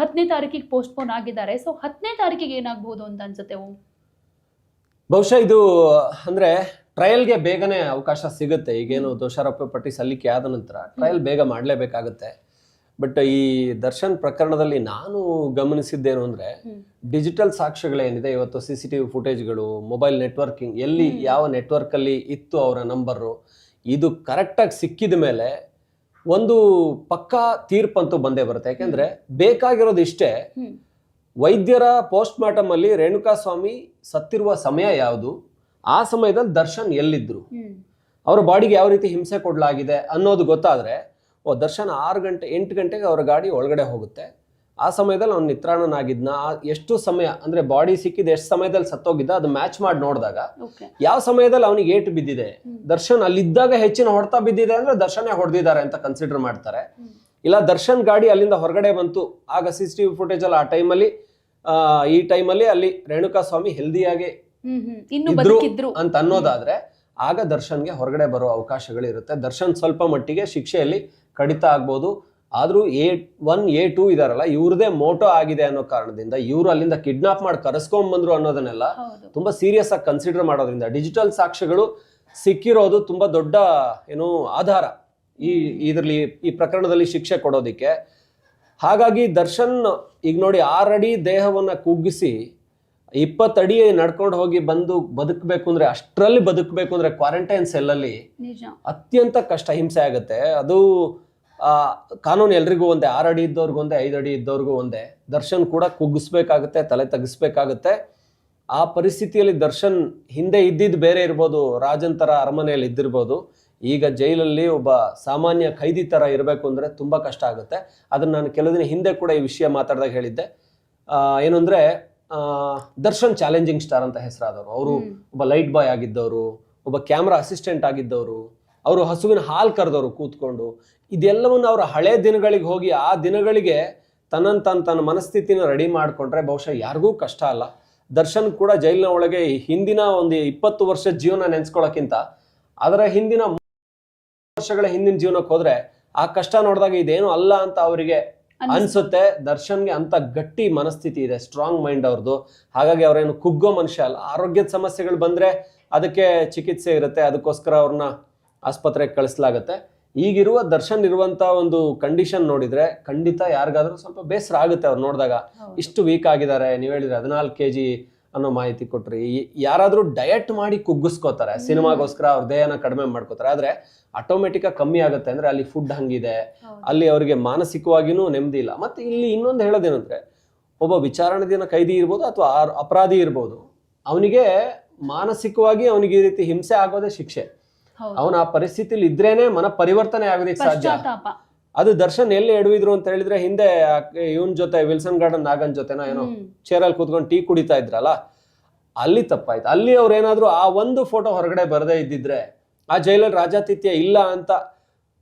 ಹತ್ತನೇ ತಾರೀಕಿಗೆ ಪೋಸ್ಟ್ಪೋನ್ ಆಗಿದ್ದಾರೆ. ಸೊ ಹತ್ತನೇ ತಾರೀಕಿಗೆ ಏನಾಗಬಹುದು ಅಂತ ಅನ್ಸುತ್ತೆ ಓಂ? ಬಹುಶಃ ಇದು ಅಂದ್ರೆ ಟ್ರಯಲ್ಗೆ ಬೇಗನೆ ಅವಕಾಶ ಸಿಗುತ್ತೆ. ಈಗೇನು ದೋಷಾರೋಪ ಪಟ್ಟಿ ಸಲ್ಲಿಕೆ ಆದ ನಂತರ ಟ್ರಯಲ್ ಬೇಗ ಮಾಡಲೇಬೇಕಾಗುತ್ತೆ. ಬಟ್ ಈ ದರ್ಶನ್ ಪ್ರಕರಣದಲ್ಲಿ ನಾನು ಗಮನಿಸಿದ್ದೇನು ಅಂದರೆ ಡಿಜಿಟಲ್ ಸಾಕ್ಷ್ಯಗಳೇನಿದೆ ಇವತ್ತು ಸಿ ಸಿ ಟಿ ವಿ ಫುಟೇಜ್ಗಳು ಮೊಬೈಲ್ ನೆಟ್ವರ್ಕಿಂಗ್ ಎಲ್ಲಿ ಯಾವ ನೆಟ್ವರ್ಕ್ ಅಲ್ಲಿ ಇತ್ತು ಅವರ ನಂಬರು ಇದು ಕರೆಕ್ಟಾಗಿ ಸಿಕ್ಕಿದ ಮೇಲೆ ಒಂದು ಪಕ್ಕಾ ತೀರ್ಪಂತೂ ಬಂದೇ ಬರುತ್ತೆ. ಯಾಕೆಂದ್ರೆ ಬೇಕಾಗಿರೋದು ಇಷ್ಟೇ ವೈದ್ಯರ ಪೋಸ್ಟ್ ಮಾರ್ಟಮ್ ಅಲ್ಲಿ ರೇಣುಕಾ ಸ್ವಾಮಿ ಸತ್ತಿರುವ ಸಮಯ ಯಾವುದು? ಆ ಸಮಯದಲ್ಲಿ ದರ್ಶನ್ ಎಲ್ಲಿದ್ರು? ಹ್ಮ್. ಅವರ ಬಾಡಿಗೆ ಯಾವ ರೀತಿ ಹಿಂಸೆ ಕೊಡಲಾಗಿದೆ ಅನ್ನೋದು ಗೊತ್ತಾದ್ರೆ ಓ ದರ್ಶನ್ ಆರು ಗಂಟೆ ಎಂಟು ಗಂಟೆಗೆ ಅವರ ಗಾಡಿ ಒಳಗಡೆ ಹೋಗುತ್ತೆ. ಆ ಸಮಯದಲ್ಲಿ ಅವ್ನು ನಿತ್ರಾಣನಾಗಿದ್ನ ಎಷ್ಟು ಸಮಯ ಅಂದ್ರೆ ಬಾಡಿ ಸಿಕ್ಕಿದ ಎಷ್ಟು ಸಮಯದಲ್ಲಿ ಸತ್ತೋಗಿದ್ದ ಅದು ಮ್ಯಾಚ್ ಮಾಡಿ ನೋಡಿದಾಗ ಯಾವ ಸಮಯದಲ್ಲಿ ಅವನಿಗೆ ಏಟು ಬಿದ್ದಿದೆ? ದರ್ಶನ್ ಅಲ್ಲಿದ್ದಾಗ ಹೆಚ್ಚಿನ ಹೊಡೆತ ಬಿದ್ದಿದೆ ಅಂದ್ರೆ ದರ್ಶನೇ ಹೊಡೆದಿದ್ದಾರೆ ಅಂತ ಕನ್ಸಿಡರ್ ಮಾಡ್ತಾರೆ. ಇಲ್ಲ ದರ್ಶನ್ ಗಾಡಿ ಅಲ್ಲಿಂದ ಹೊರಗಡೆ ಬಂತು. ಆಗ C C T V footage ಅಲ್ಲಿ ಆ ಟೈಮಲ್ಲಿ ಈ ಟೈಮಲ್ಲಿ ಅಲ್ಲಿ ರೇಣುಕಾ ಸ್ವಾಮಿ ಹೆಲ್ದಿಯಾಗಿ ಇದ್ರು ಅಂತ ಅನ್ನೋದಾದ್ರೆ ಆಗ ದರ್ಶನ್ಗೆ ಹೊರಗಡೆ ಬರೋ ಅವಕಾಶಗಳು ಇರುತ್ತೆ ದರ್ಶನ್ ಸ್ವಲ್ಪ ಮಟ್ಟಿಗೆ ಶಿಕ್ಷೆಯಲ್ಲಿ ಕಡಿತ ಆಗ್ಬೋದು. ಆದರೂ ಎ ಒನ್ ಎ ಟೂ ಇದಾರಲ್ಲ ಇವ್ರದೇ ಮೋಟೋ ಆಗಿದೆ ಅನ್ನೋ ಕಾರಣದಿಂದ ಇವರು ಅಲ್ಲಿಂದ ಕಿಡ್ನಾಪ್ ಮಾಡಿ ಕರೆಸ್ಕೊಂಬಂದ್ರು ಅನ್ನೋದನ್ನೆಲ್ಲ ತುಂಬ ತುಂಬಾ ಸೀರಿಯಸ್ ಆಗಿ ಕನ್ಸಿಡರ್ ಮಾಡೋದ್ರಿಂದ ಡಿಜಿಟಲ್ ಸಾಕ್ಷ್ಯಗಳು ಸಿಕ್ಕಿರೋದು ತುಂಬಾ ದೊಡ್ಡ ಏನು ಆಧಾರ ಈ ಇದರಲ್ಲಿ ಈ ಪ್ರಕರಣದಲ್ಲಿ ಶಿಕ್ಷೆ ಕೊಡೋದಿಕ್ಕೆ. ಹಾಗಾಗಿ ದರ್ಶನ್ ಈಗ ನೋಡಿ ಆರಡಿ ದೇಹವನ್ನು ಕುಗ್ಗಿಸಿ ಇಪ್ಪತ್ತಡಿ ನಡ್ಕೊಂಡು ಹೋಗಿ ಬಂದು ಬದುಕಬೇಕು ಅಂದ್ರೆ ಅಷ್ಟರಲ್ಲಿ ಬದುಕಬೇಕು ಅಂದ್ರೆ ಕ್ವಾರಂಟೈನ್ ಸೆಲ್ಲಲ್ಲಿ ಅತ್ಯಂತ ಕಷ್ಟ ಹಿಂಸೆ ಆಗುತ್ತೆ. ಅದು ಆ, ಕಾನೂನು ಎಲ್ರಿಗೂ ಒಂದೇ. ಆರು ಅಡಿ ಇದ್ದವ್ರಿಗೂ ಒಂದೇ ಐದು ಅಡಿ ಇದ್ದವ್ರಿಗೂ ಒಂದೇ. ದರ್ಶನ್ ಕೂಡ ಕುಗ್ಗಿಸ್ಬೇಕಾಗುತ್ತೆ ತಲೆ ತಗ್ಗಿಸ್ಬೇಕಾಗುತ್ತೆ ಆ ಪರಿಸ್ಥಿತಿಯಲ್ಲಿ ದರ್ಶನ್ ಹಿಂದೆ ಇದ್ದಿದ್ದು ಬೇರೆ ಇರ್ಬೋದು ರಾಜನ್ ಥರ ಅರಮನೆಯಲ್ಲಿ ಇದ್ದಿರ್ಬೋದು. ಈಗ ಜೈಲಲ್ಲಿ ಒಬ್ಬ ಸಾಮಾನ್ಯ ಖೈದಿ ಥರ ಇರಬೇಕು ಅಂದರೆ ತುಂಬ ಕಷ್ಟ ಆಗುತ್ತೆ. ಅದನ್ನು ನಾನು ಕೆಲವು ದಿನ ಹಿಂದೆ ಕೂಡ ಈ ವಿಷಯ ಮಾತಾಡ್ದಾಗ ಹೇಳಿದ್ದೆ. ಆ, ಏನು ಅಂದರೆ ದರ್ಶನ್ ಚಾಲೆಂಜಿಂಗ್ ಸ್ಟಾರ್ ಅಂತ ಹೆಸರಾದವರು. ಅವರು ಒಬ್ಬ ಲೈಟ್ ಬಾಯ್ ಆಗಿದ್ದವರು ಒಬ್ಬ ಕ್ಯಾಮ್ರಾ ಅಸಿಸ್ಟೆಂಟ್ ಆಗಿದ್ದವರು ಅವರು ಹಸುವಿನ ಹಾಲು ಕರೆದವರು ಕೂತ್ಕೊಂಡು. ಇದೆಲ್ಲವನ್ನು ಅವರ ಹಳೆ ದಿನಗಳಿಗೆ ಹೋಗಿ ಆ ದಿನಗಳಿಗೆ ತನ್ನ ತನ್ನ ತನ್ನ ಮನಸ್ಥಿತಿನ ರೆಡಿ ಮಾಡಿಕೊಂಡ್ರೆ ಬಹುಶಃ ಯಾರಿಗೂ ಕಷ್ಟ ಅಲ್ಲ. ದರ್ಶನ್ ಕೂಡ ಜೈಲಿನ ಒಳಗೆ ಹಿಂದಿನ ಒಂದು ಇಪ್ಪತ್ತು ವರ್ಷ ಜೀವನ ನೆನೆಸ್ಕೊಳ್ಳೋಕ್ಕಿಂತ ಅದರ ಹಿಂದಿನ ವರ್ಷಗಳ ಹಿಂದಿನ ಜೀವನಕ್ಕೆ ಹೋದ್ರೆ ಆ ಕಷ್ಟ ನೋಡಿದಾಗ ಇದೇನು ಅಲ್ಲ ಅಂತ ಅವರಿಗೆ ಅನ್ಸುತ್ತೆ ದರ್ಶನ್ಗೆ ಅಂತ ಗಟ್ಟಿ ಮನಸ್ಥಿತಿ ಇದೆ ಸ್ಟ್ರಾಂಗ್ ಮೈಂಡ್ ಅವ್ರದ್ದು ಹಾಗಾಗಿ ಅವ್ರೇನು ಕುಗ್ಗೋ ಮನುಷ್ಯ ಅಲ್ಲ. ಆರೋಗ್ಯದ ಸಮಸ್ಯೆಗಳು ಬಂದ್ರೆ ಅದಕ್ಕೆ ಚಿಕಿತ್ಸೆ ಇರುತ್ತೆ ಅದಕ್ಕೋಸ್ಕರ ಅವ್ರನ್ನ ಆಸ್ಪತ್ರೆಗೆ ಕಳಿಸ್ಲಾಗತ್ತೆ. ಈಗಿರುವ ದರ್ಶನ್ ಇರುವಂತ ಒಂದು ಕಂಡೀಷನ್ ನೋಡಿದ್ರೆ ಖಂಡಿತ ಯಾರಿಗಾದ್ರೂ ಸ್ವಲ್ಪ ಬೇಸರ ಆಗುತ್ತೆ ಅವ್ರು ನೋಡಿದಾಗ. ಇಷ್ಟು ವೀಕ್ ಆಗಿದ್ದಾರೆ ನೀವು ಹೇಳಿದ್ರೆ ಹದಿನಾಲ್ಕು ಕೆ ಜಿ ಅನ್ನೋ ಮಾಹಿತಿ ಕೊಟ್ರಿ. ಯಾರಾದರೂ ಡಯಟ್ ಮಾಡಿ ಕುಗ್ಗಿಸ್ಕೋತಾರೆ ಸಿನಿಮಾಗೋಸ್ಕರ ಅವ್ರ ದೇಹನ ಕಡಿಮೆ ಮಾಡ್ಕೋತಾರೆ. ಆದ್ರೆ ಆಟೋಮೆಟಿಕ್ ಕಮ್ಮಿ ಆಗುತ್ತೆ ಅಂದ್ರೆ ಅಲ್ಲಿ ಫುಡ್ ಹಂಗಿದೆ. ಅಲ್ಲಿ ಅವರಿಗೆ ಮಾನಸಿಕವಾಗಿನೂ ನೆಮ್ಮದಿ ಇಲ್ಲ. ಮತ್ತೆ ಇಲ್ಲಿ ಇನ್ನೊಂದು ಹೇಳೋದೇನಂದ್ರೆ ಒಬ್ಬ ವಿಚಾರಣಾಧೀನ ಕೈದಿ ಇರ್ಬೋದು ಅಥವಾ ಅಪರಾಧಿ ಇರ್ಬೋದು. ಅವನಿಗೆ ಮಾನಸಿಕವಾಗಿ ಅವನಿಗೆ ಈ ರೀತಿ ಹಿಂಸೆ ಆಗೋದೇ ಶಿಕ್ಷೆ. ಅವನ ಆ ಪರಿಸ್ಥಿತಿಲಿ ಇದ್ರೇನೆ ಮನ ಪರಿವರ್ತನೆ ಆಗೋದಕ್ಕೆ ಸಾಧ್ಯ. ಅದು ದರ್ಶನ್ ಎಲ್ಲಿ ಎಡವಿದ್ರು ಅಂತ ಹೇಳಿದ್ರೆ ಹಿಂದೆ ಇವನ್ ಜೊತೆ ವಿಲ್ಸನ್ ಗಾರ್ಡನ್ ನಾಗನ್ ಜೊತೆನೋ ಏನೋ ಚೇರ್ ಚೇರಲ್ಲಿ ಕೂತ್ಕೊಂಡು ಟೀ ಕುಡಿತಾ ಇದ್ರಲ್ಲ ಅಲ್ಲಿ ತಪ್ಪಾಯ್ತು. ಅಲ್ಲಿ ಅವ್ರು ಏನಾದ್ರು ಆ ಒಂದು ಫೋಟೋ ಹೊರಗಡೆ ಬರದೇ ಇದ್ದಿದ್ರೆ ಆ ಜೈಲಲ್ಲಿ ರಾಜಾತಿಥ್ಯ ಇಲ್ಲ ಅಂತ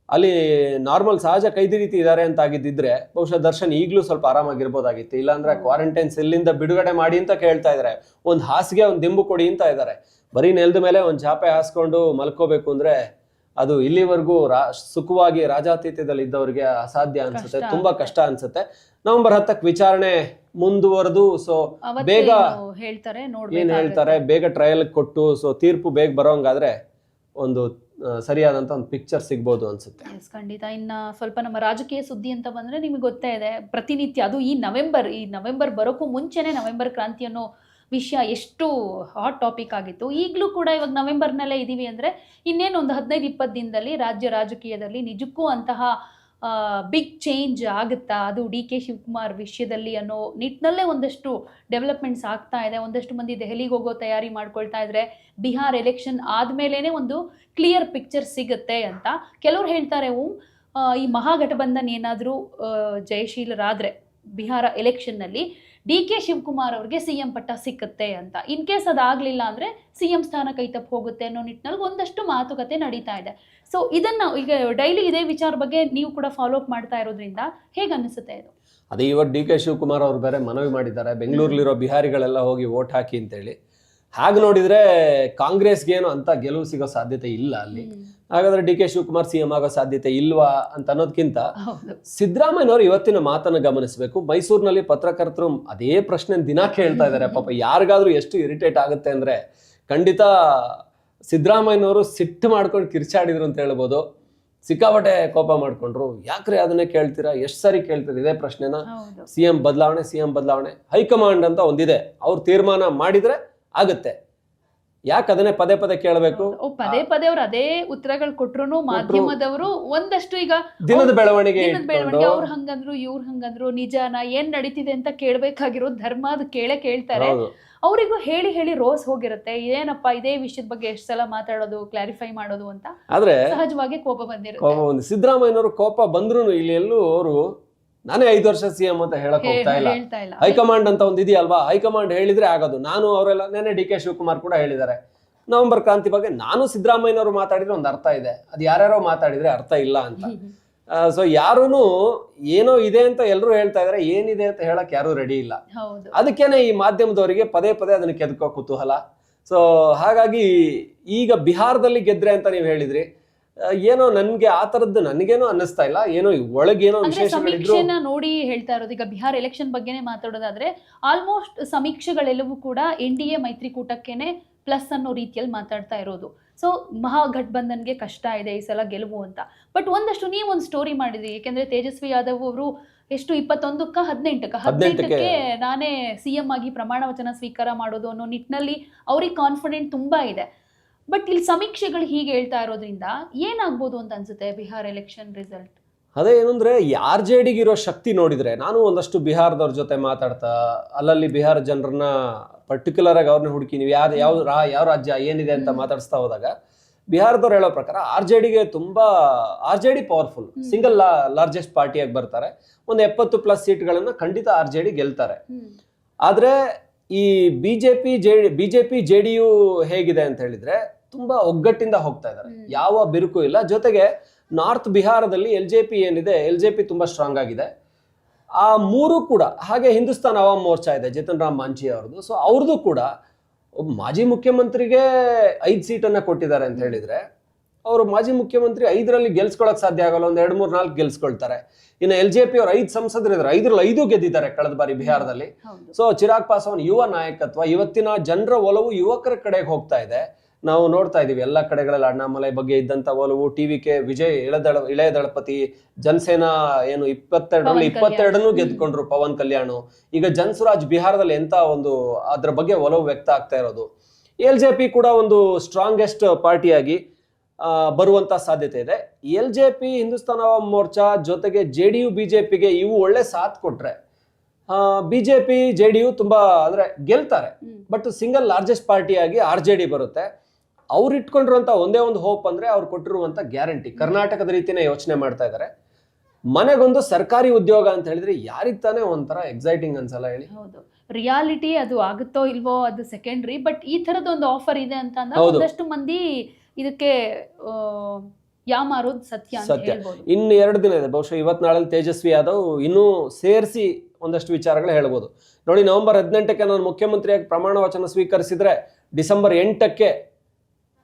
ಅಲ್ಲಿ ನಾರ್ಮಲ್ ಸಹಜ ಕೈದಿ ರೀತಿ ಇದಾರೆ ಅಂತ ಆಗಿದ್ದಿದ್ರೆ ಬಹುಶಃ ದರ್ಶನ್ ಈಗಲೂ ಸ್ವಲ್ಪ ಆರಾಮಾಗಿರ್ಬೋದಾಗಿತ್ತು. ಇಲ್ಲಾಂದ್ರೆ ಕ್ವಾರಂಟೈನ್ಸ್ ಕ್ವಾರಂಟೈನ್ ಸೆಲ್ಲಿಂದ ಬಿಡುಗಡೆ ಮಾಡಿ ಅಂತ ಕೇಳ್ತಾ ಇದಾರೆ. ಒಂದ್ ಹಾಸಿಗೆ ಒಂದ್ ದಿಂಬು ಕೊಡಿ ಅಂತ ಇದಾರೆ. ಬರೀ ನೆಲದ ಮೇಲೆ ಒಂದ್ ಚಾಪೆ ಹಾಸ್ಕೊಂಡು ಮಲ್ಕೋಬೇಕು ಅಂದ್ರೆ ಅದು ಇಲ್ಲಿವರೆಗೂ ರಾ ಸುಖವಾಗಿ ರಾಜಾತಿಥ್ಯದಲ್ಲಿ ಇದ್ದವರಿಗೆ ಅಸಾಧ್ಯ ಅನ್ಸುತ್ತೆ ತುಂಬಾ ಕಷ್ಟ ಅನ್ಸುತ್ತೆ. ನವೆಂಬರ್ ಹತ್ತಕ್ಕೆ ವಿಚಾರಣೆ ಮುಂದುವರೆದು ಸೊ ಬೇಗ ಹೇಳ್ತಾರೆ ಏನ್. ಹೇಳ್ತಾರೆ ಬೇಗ ಟ್ರಯಲ್ ಕೊಟ್ಟು ಸೊ ತೀರ್ಪು ಬೇಗ ಬರೋಂಗಾದ್ರೆ ಒಂದು ಸರಿಯಾದಂತ ಒಂದು ಪಿಕ್ಚರ್ ಸಿಗ್ಬೋದು ಅನ್ಸುತ್ತೆ. ಖಂಡಿತ. ಇನ್ನ ಸ್ವಲ್ಪ ನಮ್ಮ ರಾಜಕೀಯ ಸುದ್ದಿ ಅಂತ ಬಂದ್ರೆ ನಿಮಗೆ ಗೊತ್ತೇ ಇದೆ. ಪ್ರತಿನಿತ್ಯ ಅದು ಈ ನವೆಂಬರ್ ಈ ನವೆಂಬರ್ ಬರೋಕ್ಕೂ ಮುಂಚೆನೆ ನವೆಂಬರ್ ಕ್ರಾಂತಿ ಅನ್ನೋ ವಿಷಯ ಎಷ್ಟು ಹಾಟ್ ಟಾಪಿಕ್ ಆಗಿತ್ತು. ಈಗಲೂ ಕೂಡ ಇವಾಗ ನವೆಂಬರ್ನಲ್ಲೇ ಇದ್ದೀವಿ ಅಂದರೆ ಇನ್ನೇನು ಒಂದು ಹದಿನೈದು, ಇಪ್ಪತ್ತು ದಿನದಲ್ಲಿ ರಾಜ್ಯ ರಾಜಕೀಯದಲ್ಲಿ ನಿಜಕ್ಕೂ ಅಂತಹ ಬಿಗ್ ಚೇಂಜ್ ಆಗುತ್ತಾ? ಅದು ಡಿ ಕೆ ಶಿವಕುಮಾರ್ ವಿಷಯದಲ್ಲಿ ಅನ್ನೋ ನಿಟ್ಟಿನಲ್ಲೇ ಒಂದಷ್ಟು ಡೆವಲಪ್ಮೆಂಟ್ಸ್ ಆಗ್ತಾ ಇದೆ. ಒಂದಷ್ಟು ಮಂದಿ ದೆಹಲಿಗೆ ಹೋಗೋ ತಯಾರಿ ಮಾಡ್ಕೊಳ್ತಾ ಇದ್ರೆ ಬಿಹಾರ್ ಎಲೆಕ್ಷನ್ ಆದಮೇಲೇ ಒಂದು ಕ್ಲಿಯರ್ ಪಿಕ್ಚರ್ ಸಿಗುತ್ತೆ ಅಂತ ಕೆಲವ್ರು ಹೇಳ್ತಾರೆ. ಓಂ ಈ ಮಹಾಗಠಬಂಧನ್ ಏನಾದರೂ ಜಯಶೀಲರಾದರೆ ಬಿಹಾರ ಎಲೆಕ್ಷನ್ನಲ್ಲಿ ಡಿ ಕೆ ಶಿವಕುಮಾರ್ ಅವ್ರಿಗೆ ಸಿ ಎಂ ಪಟ್ಟ ಸಿಕ್ಕುತ್ತೆ ಅಂತ. ಇನ್ ಕೇಸ್ ಅದಾಗಲಿಲ್ಲ ಅಂದರೆ ಸಿ ಎಂ ಸ್ಥಾನ ಕೈ ತಪ್ಪು ಹೋಗುತ್ತೆ ಅನ್ನೋ ನಿಟ್ಟಿನಲ್ಲಿ ಒಂದಷ್ಟು ಮಾತುಕತೆ ನಡೀತಾ ಇದೆ. ಸೊ ಇದನ್ನು ಈಗ ಡೈಲಿ ಇದೇ ವಿಚಾರ ಬಗ್ಗೆ ನೀವು ಕೂಡ ಫಾಲೋ ಅಪ್ ಮಾಡ್ತಾ ಇರೋದ್ರಿಂದ ಹೇಗೆ ಅನಿಸುತ್ತೆ ಇದು? ಅದೇ, ಇವಾಗ ಡಿ ಕೆ ಶಿವಕುಮಾರ್ ಅವ್ರು ಬೇರೆ ಮನವಿ ಮಾಡಿದ್ದಾರೆ. ಬೆಂಗಳೂರಲ್ಲಿರೋ ಬಿಹಾರಿಗಳೆಲ್ಲ ಹೋಗಿ ವೋಟ್ ಹಾಕಿ ಅಂತೇಳಿ. ಹಾಗೆ ನೋಡಿದ್ರೆ ಕಾಂಗ್ರೆಸ್ಗೇನು ಅಂತ ಗೆಲುವು ಸಿಗೋ ಸಾಧ್ಯತೆ ಇಲ್ಲ ಅಲ್ಲಿ. ಹಾಗಾದ್ರೆ ಡಿ ಕೆ ಶಿವಕುಮಾರ್ ಸಿಎಂ ಆಗೋ ಸಾಧ್ಯತೆ ಇಲ್ವಾ ಅಂತ ಅನ್ನೋದಕ್ಕಿಂತ ಸಿದ್ದರಾಮಯ್ಯನವರು ಇವತ್ತಿನ ಮಾತನ್ನು ಗಮನಿಸಬೇಕು. ಮೈಸೂರಿನಲ್ಲಿ ಪತ್ರಕರ್ತರು ಅದೇ ಪ್ರಶ್ನೆ ದಿನ ಕೇಳ್ತಾ ಇದ್ದಾರೆ ಪಾಪ ಯಾರಿಗಾದ್ರೂ ಎಷ್ಟು ಇರಿಟೇಟ್ ಆಗುತ್ತೆ ಅಂದ್ರೆ ಖಂಡಿತ ಸಿದ್ದರಾಮಯ್ಯನವರು ಸಿಟ್ಟು ಮಾಡ್ಕೊಂಡು ಕಿರ್ಚಾಡಿದ್ರು ಅಂತ ಹೇಳ್ಬೋದು. ಸಿಕ್ಕಾಪಟ್ಟೆ ಕೋಪ ಮಾಡ್ಕೊಂಡ್ರು. ಯಾಕ್ರಿ ಅದನ್ನೇ ಕೇಳ್ತೀರಾ? ಎಷ್ಟು ಸರಿ ಕೇಳ್ತೀರಿ? ಇದೇ ಪ್ರಶ್ನೆನ? ಹೌದು. ಸಿ ಎಂ ಬದಲಾವಣೆ ಸಿ ಎಂ ಬದಲಾವಣೆ. ಹೈಕಮಾಂಡ್ ಅಂತ ಒಂದಿದೆ. ಅವ್ರು ತೀರ್ಮಾನ ಮಾಡಿದ್ರೆ ಆಗುತ್ತೆ. ಯಾಕೆ ಅದನ್ನೇ ಪದೇ ಪದೇ ಕೇಳಬೇಕು? ಪದೇ ಪದೇ ಅವರು ಅದೇ ಉತ್ತರಗಳು ಕೊಟ್ರು ಮಾಧ್ಯಮದವರು ಒಂದಷ್ಟು ಈಗ ದಿನದ ಬೆಳವಣಿಗೆ ಬೆಳವಣಿಗೆ ಅವ್ರು ಹಂಗಂದ್ರು ಇವ್ರು ಹಂಗಂದ್ರು ನಿಜಾನ ಏನ್ ನಡೀತಿದೆ ಅಂತ ಕೇಳ್ಬೇಕಾಗಿರೋ ಧರ್ಮ ಅದು ಕೇಳೇ ಕೇಳ್ತಾರೆ. ಅವರಿಗೂ ಹೇಳಿ ಹೇಳಿ ರೋಸ್ ಹೋಗಿರುತ್ತೆ. ಏನಪ್ಪ ಇದೇ ವಿಷಯದ ಬಗ್ಗೆ ಎಷ್ಟು ಸಲ ಮಾತಾಡೋದು ಕ್ಲಾರಿಫೈ ಮಾಡೋದು ಅಂತ ಆದ್ರೆ ಸಹಜವಾಗಿ ಕೋಪ ಒಂದು ಸಿದ್ದರಾಮಯ್ಯನವರು ಕೋಪ ಬಂದ್ರು ಇಲ್ಲಿ ಎಲ್ಲೂ ಅವರು ನಾನೇ ಐದು ವರ್ಷ ಸಿ ಎಂ ಅಂತ ಹೇಳಕ್ ಹೋಗ್ತಾ ಇಲ್ಲ. ಹೇಳ್ತಾ ಇಲ್ಲ. ಹೈಕಮಾಂಡ್ ಅಂತ ಒಂದು ಇದೆಯಲ್ವಾ? ಹೈಕಮಾಂಡ್ ಹೇಳಿದ್ರೆ ಆಗೋದು. ನಾನು ಅವರೆಲ್ಲ ನೆನೆ ಡಿ ಕೆ ಶಿವಕುಮಾರ್ ಕೂಡ ಹೇಳಿದ್ದಾರೆ. ನವೆಂಬರ್ ಕ್ರಾಂತಿ ಬಗ್ಗೆ ನಾನು ಸಿದ್ದರಾಮಯ್ಯನವರು ಮಾತಾಡಿದ್ರೆ ಒಂದು ಅರ್ಥ ಇದೆ. ಅದು ಯಾರ್ಯಾರೋ ಮಾತಾಡಿದ್ರೆ ಅರ್ಥ ಇಲ್ಲ ಅಂತ. ಸೊ ಯಾರೂ ಏನೋ ಇದೆ ಅಂತ ಎಲ್ಲರೂ ಹೇಳ್ತಾ ಇದಾರೆ. ಏನಿದೆ ಅಂತ ಹೇಳಕ್ ಯಾರು ರೆಡಿ ಇಲ್ಲ. ಅದಕ್ಕೇನೆ ಈ ಮಾಧ್ಯಮದವರಿಗೆ ಪದೇ ಪದೇ ಅದನ್ನ ಕೆದಕೋ ಕುತೂಹಲ. ಸೊ ಹಾಗಾಗಿ ಈಗ ಬಿಹಾರದಲ್ಲಿ ಗೆದ್ರೆ ಅಂತ ನೀವು ಹೇಳಿದ್ರಿ. ಏನೋ ನನ್ಗೆ ಆ ತರದ್ದು ನನಗೇನೋ ಅನ್ನಿಸ್ತಾ ಇಲ್ಲ. ಏನೋ ಒಳಗೇನೋ ಅಂದ್ರೆ ವಿಶೇಷಗಳಿದ್ರು. ಸಮೀಕ್ಷೆನ ನೋಡಿ ಹೇಳ್ತಾ ಇರೋದು. ಈಗ ಬಿಹಾರ್ ಎಲೆಕ್ಷನ್ ಬಗ್ಗೆನೇ ಮಾತಾಡೋದಾದ್ರೆ ಆಲ್ಮೋಸ್ಟ್ ಸಮೀಕ್ಷೆಗಳೆಲ್ಲವೂ ಕೂಡ ಎನ್ ಡಿ ಎ ಮೈತ್ರಿಕೂಟಕ್ಕೇನೆ ಪ್ಲಸ್ ಅನ್ನೋ ರೀತಿಯಲ್ಲಿ ಮಾತಾಡ್ತಾ ಇರೋದು. ಸೊ ಮಹಾಗಠಬಂಧನ್ಗೆ ಕಷ್ಟ ಇದೆ ಈ ಸಲ ಗೆಲುವು ಅಂತ. ಬಟ್ ಒಂದಷ್ಟು ನೀವು ಒಂದು ಸ್ಟೋರಿ ಮಾಡಿದ್ರಿ. ಯಾಕೆಂದ್ರೆ ತೇಜಸ್ವಿ ಯಾದವ್ ಅವರು ಎಷ್ಟು ಇಪ್ಪತ್ತೊಂದಕ್ಕ ಹದಿನೆಂಟಕ್ಕ? ಹದಿನೆಂಟಕ್ಕೆ. ಹದಿನೆಂಟಕ್ಕೆ. ನಾನೇ ಸಿ ಎಂ ಆಗಿ ಪ್ರಮಾಣ ವಚನ ಸ್ವೀಕಾರ ಮಾಡೋದು ಅನ್ನೋ ನಿಟ್ಟಿನಲ್ಲಿ ಅವ್ರಿಗೆ ಕಾನ್ಫಿಡೆಂಟ್ ತುಂಬಾ ಇದೆ. ಬಟ್ ಇಲ್ಲಿ ಸಮೀಕ್ಷೆಗಳು ಹೀಗೆ ಹೇಳ್ತಾ ಇರೋದ್ರಿಂದ ಏನಾಗ್ಬೋದು ಅಂತ ಅನ್ಸುತ್ತೆ ಬಿಹಾರ್ ಎಲೆಕ್ಷನ್ ರಿಸಲ್ಟ್ ಅದೇ ಏನಂದ್ರೆ ಆರ್ ಜೆ ಇರೋ ಶಕ್ತಿ ನೋಡಿದ್ರೆ ನಾನು ಒಂದಷ್ಟು ಬಿಹಾರದವ್ರ ಜೊತೆ ಮಾತಾಡ್ತಾ ಅಲ್ಲಲ್ಲಿ ಬಿಹಾರ ಜನರನ್ನ ಪರ್ಟಿಕ್ಯುಲರ್ ಆಗಿ ಅವ್ರನ್ನ ಹುಡುಕಿ ನೀವು ಯಾರು ಯಾವ ರಾ- ಯಾವ ರಾಜ್ಯ ಏನಿದೆ ಅಂತ. ಮಾತಾಡಿಸ್ತಾ ಹೋದಾಗ ಬಿಹಾರದವ್ರು ಹೇಳೋ ಪ್ರಕಾರ ಆರ್ ಜೆ ಡಿಗೆ ತುಂಬಾ R J D powerful. Single largest ಪಾರ್ಟಿಯಾಗಿ ಬರ್ತಾರೆ. ಒಂದು ಎಪ್ಪತ್ತು ಪ್ಲಸ್ ಸೀಟ್ಗಳನ್ನ ಖಂಡಿತ ಆರ್ ಜೆ ಡಿ ಗೆಲ್ತಾರೆ. ಆದ್ರೆ ಈ BJP J BJP J D U ಹೇಗಿದೆ ಅಂತ ಹೇಳಿದ್ರೆ ತುಂಬಾ ಒಗ್ಗಟ್ಟಿಂದ ಹೋಗ್ತಾ ಇದ್ದಾರೆ ಯಾವ ಬಿರುಕು ಇಲ್ಲ. ಜೊತೆಗೆ ನಾರ್ತ್ ಬಿಹಾರದಲ್ಲಿ ಎಲ್ ಜೆ ಪಿ ಏನಿದೆ ಎಲ್ ಜೆ ಪಿ ತುಂಬಾ ಸ್ಟ್ರಾಂಗ್ ಆಗಿದೆ. ಆ ಮೂರು ಕೂಡ ಹಾಗೆ ಹಿಂದೂಸ್ತಾನ್ ಅವಾಮ್ ಮೋರ್ಚಾ ಇದೆ ಜತನ್ ರಾಮ್ ಮಾಂಚಿ ಅವ್ರದ್ದು. ಸೊ ಅವ್ರದ್ದು ಕೂಡ ಒಬ್ಬ ಮಾಜಿ ಮುಖ್ಯಮಂತ್ರಿಗೆ ಐದು ಸೀಟನ್ನು ಕೊಟ್ಟಿದ್ದಾರೆ ಅಂತ ಹೇಳಿದ್ರೆ ಅವರು ಮಾಜಿ ಮುಖ್ಯಮಂತ್ರಿ ಐದರಲ್ಲಿ ಗೆಲ್ಸ್ಕೊಳಕ್ ಸಾಧ್ಯ ಆಗಲ್ಲ ಒಂದ್ ಎರಡು ಮೂರು ನಾಲ್ಕು ಗೆಲ್ಸ್ಕೊಳ್ತಾರೆ. ಇನ್ನು ಎಲ್ ಜೆ ಪಿ ಅವರು ಐದು ಸಂಸದರು ಇದ್ದಾರೆ ಐದರಲ್ಲಿ ಐದು ಗೆದ್ದಿದ್ದಾರೆ ಕಳೆದ ಬಾರಿ ಬಿಹಾರದಲ್ಲಿ. ಸೊ ಚಿರಾಗ್ ಪಾಸ್ವಾನ್ ಯುವ ನಾಯಕತ್ವ ಇವತ್ತಿನ ಜನರ ಒಲವು ಯುವಕರ ಕಡೆಗೆ ಹೋಗ್ತಾ ಇದೆ. ನಾವು ನೋಡ್ತಾ ಇದೀವಿ ಎಲ್ಲ ಕಡೆಗಳಲ್ಲಿ ಅಣ್ಣಾಮಲೈ ಬಗ್ಗೆ ಇದ್ದಂತ ಒಲವು ಟಿವಿ ಕೆ ವಿಜಯ್ ಇಳದಳ ಇಳೆಯ ದಳಪತಿ ಜನಸೇನಾ ಏನು ಇಪ್ಪತ್ತೆರಡರಲ್ಲಿ ಇಪ್ಪತ್ತೆರಡನ್ನು. ಗೆದ್ಕೊಂಡ್ರು ಪವನ್ ಕಲ್ಯಾಣ್. ಈಗ ಜನ್ಸುರಾಜ್ ಬಿಹಾರದಲ್ಲಿ ಎಂತ ಒಂದು ಅದ್ರ ಬಗ್ಗೆ ಒಲವು ವ್ಯಕ್ತ ಆಗ್ತಾ ಇರೋದು. ಎಲ್ ಜೆ ಪಿ ಕೂಡ ಒಂದು ಸ್ಟ್ರಾಂಗೆಸ್ಟ್ ಪಾರ್ಟಿಯಾಗಿ ಬರುವಂತ ಸಾಧ್ಯತೆ ಇದೆ. L J P Hindustan Morcha ಜೊತೆಗೆ ಜೆ ಡಿ ಯು ಬಿಜೆಪಿಗೆ ಇವು ಒಳ್ಳೆ ಸಾಥ್ ಕೊಟ್ರೆ ಬಿಜೆಪಿ ಜೆ ಡಿ ಯು ತುಂಬಾ ಅಂದ್ರೆ ಗೆಲ್ತಾರೆ. ಬಟ್ ಸಿಂಗಲ್ ಲಾರ್ಜೆಸ್ಟ್ ಪಾರ್ಟಿಯಾಗಿ ಆರ್ ಜೆ ಡಿ ಬರುತ್ತೆ. ಅವ್ರು ಇಟ್ಕೊಂಡಿರುವಂತ ಒಂದೇ ಒಂದು ಹೋಪ್ ಅಂದ್ರೆ ಅವ್ರು ಕೊಟ್ಟಿರುವಂತ ಗ್ಯಾರಂಟಿ. ಕರ್ನಾಟಕದ ರೀತಿನೇ ಯೋಚನೆ ಮಾಡ್ತಾ ಇದ್ದಾರೆ ಮನೆಗೊಂದು ಸರ್ಕಾರಿ ಉದ್ಯೋಗ ಅಂತ ಹೇಳಿದ್ರೆ ಯಾರಿಗ್ ತಾನೇ ಒಂಥರ ಎಕ್ಸೈಟಿಂಗ್ ಅನ್ಸಲ್ಲ ಹೇಳಿ. ಹೌದು. ರಿಯಾಲಿಟಿ ಅದು ಆಗುತ್ತೋ ಇಲ್ವೋ ಅದು ಸೆಕೆಂಡ್ರಿ ಬಟ್ ಈ ತರದ ಒಂದು ಆಫರ್ ಇದೆ ಅಂತ ಅಂದ್ರೆ. ಒಂದಷ್ಟು ಮಂದಿ ಇದಕ್ಕೆ ಯಾಮಾರೋದು ಸತ್ಯ ಅಂತ ಸತ್ಯ. ಹೇಳ್ಬೋದು. ಇನ್ನು ಎರಡು ದಿನ ಇದೆ. ಬಹುಶಃ ಇವತ್ನಾಳಲ್ಲಿ ನಾಳೆ ತೇಜಸ್ವಿ ಯಾದವ್ ಇನ್ನೂ ಸೇರಿಸಿ ಒಂದಷ್ಟು ವಿಚಾರಗಳು ಹೇಳ್ಬೋದು. ನೋಡಿ ನವೆಂಬರ್ ಹದಿನೆಂಟಕ್ಕೆ ನಾನು ಮುಖ್ಯಮಂತ್ರಿಯಾಗಿ ಪ್ರಮಾಣ ವಚನ ಸ್ವೀಕರಿಸಿದ್ರೆ ಡಿಸೆಂಬರ್ ಎಂಟಕ್ಕೆ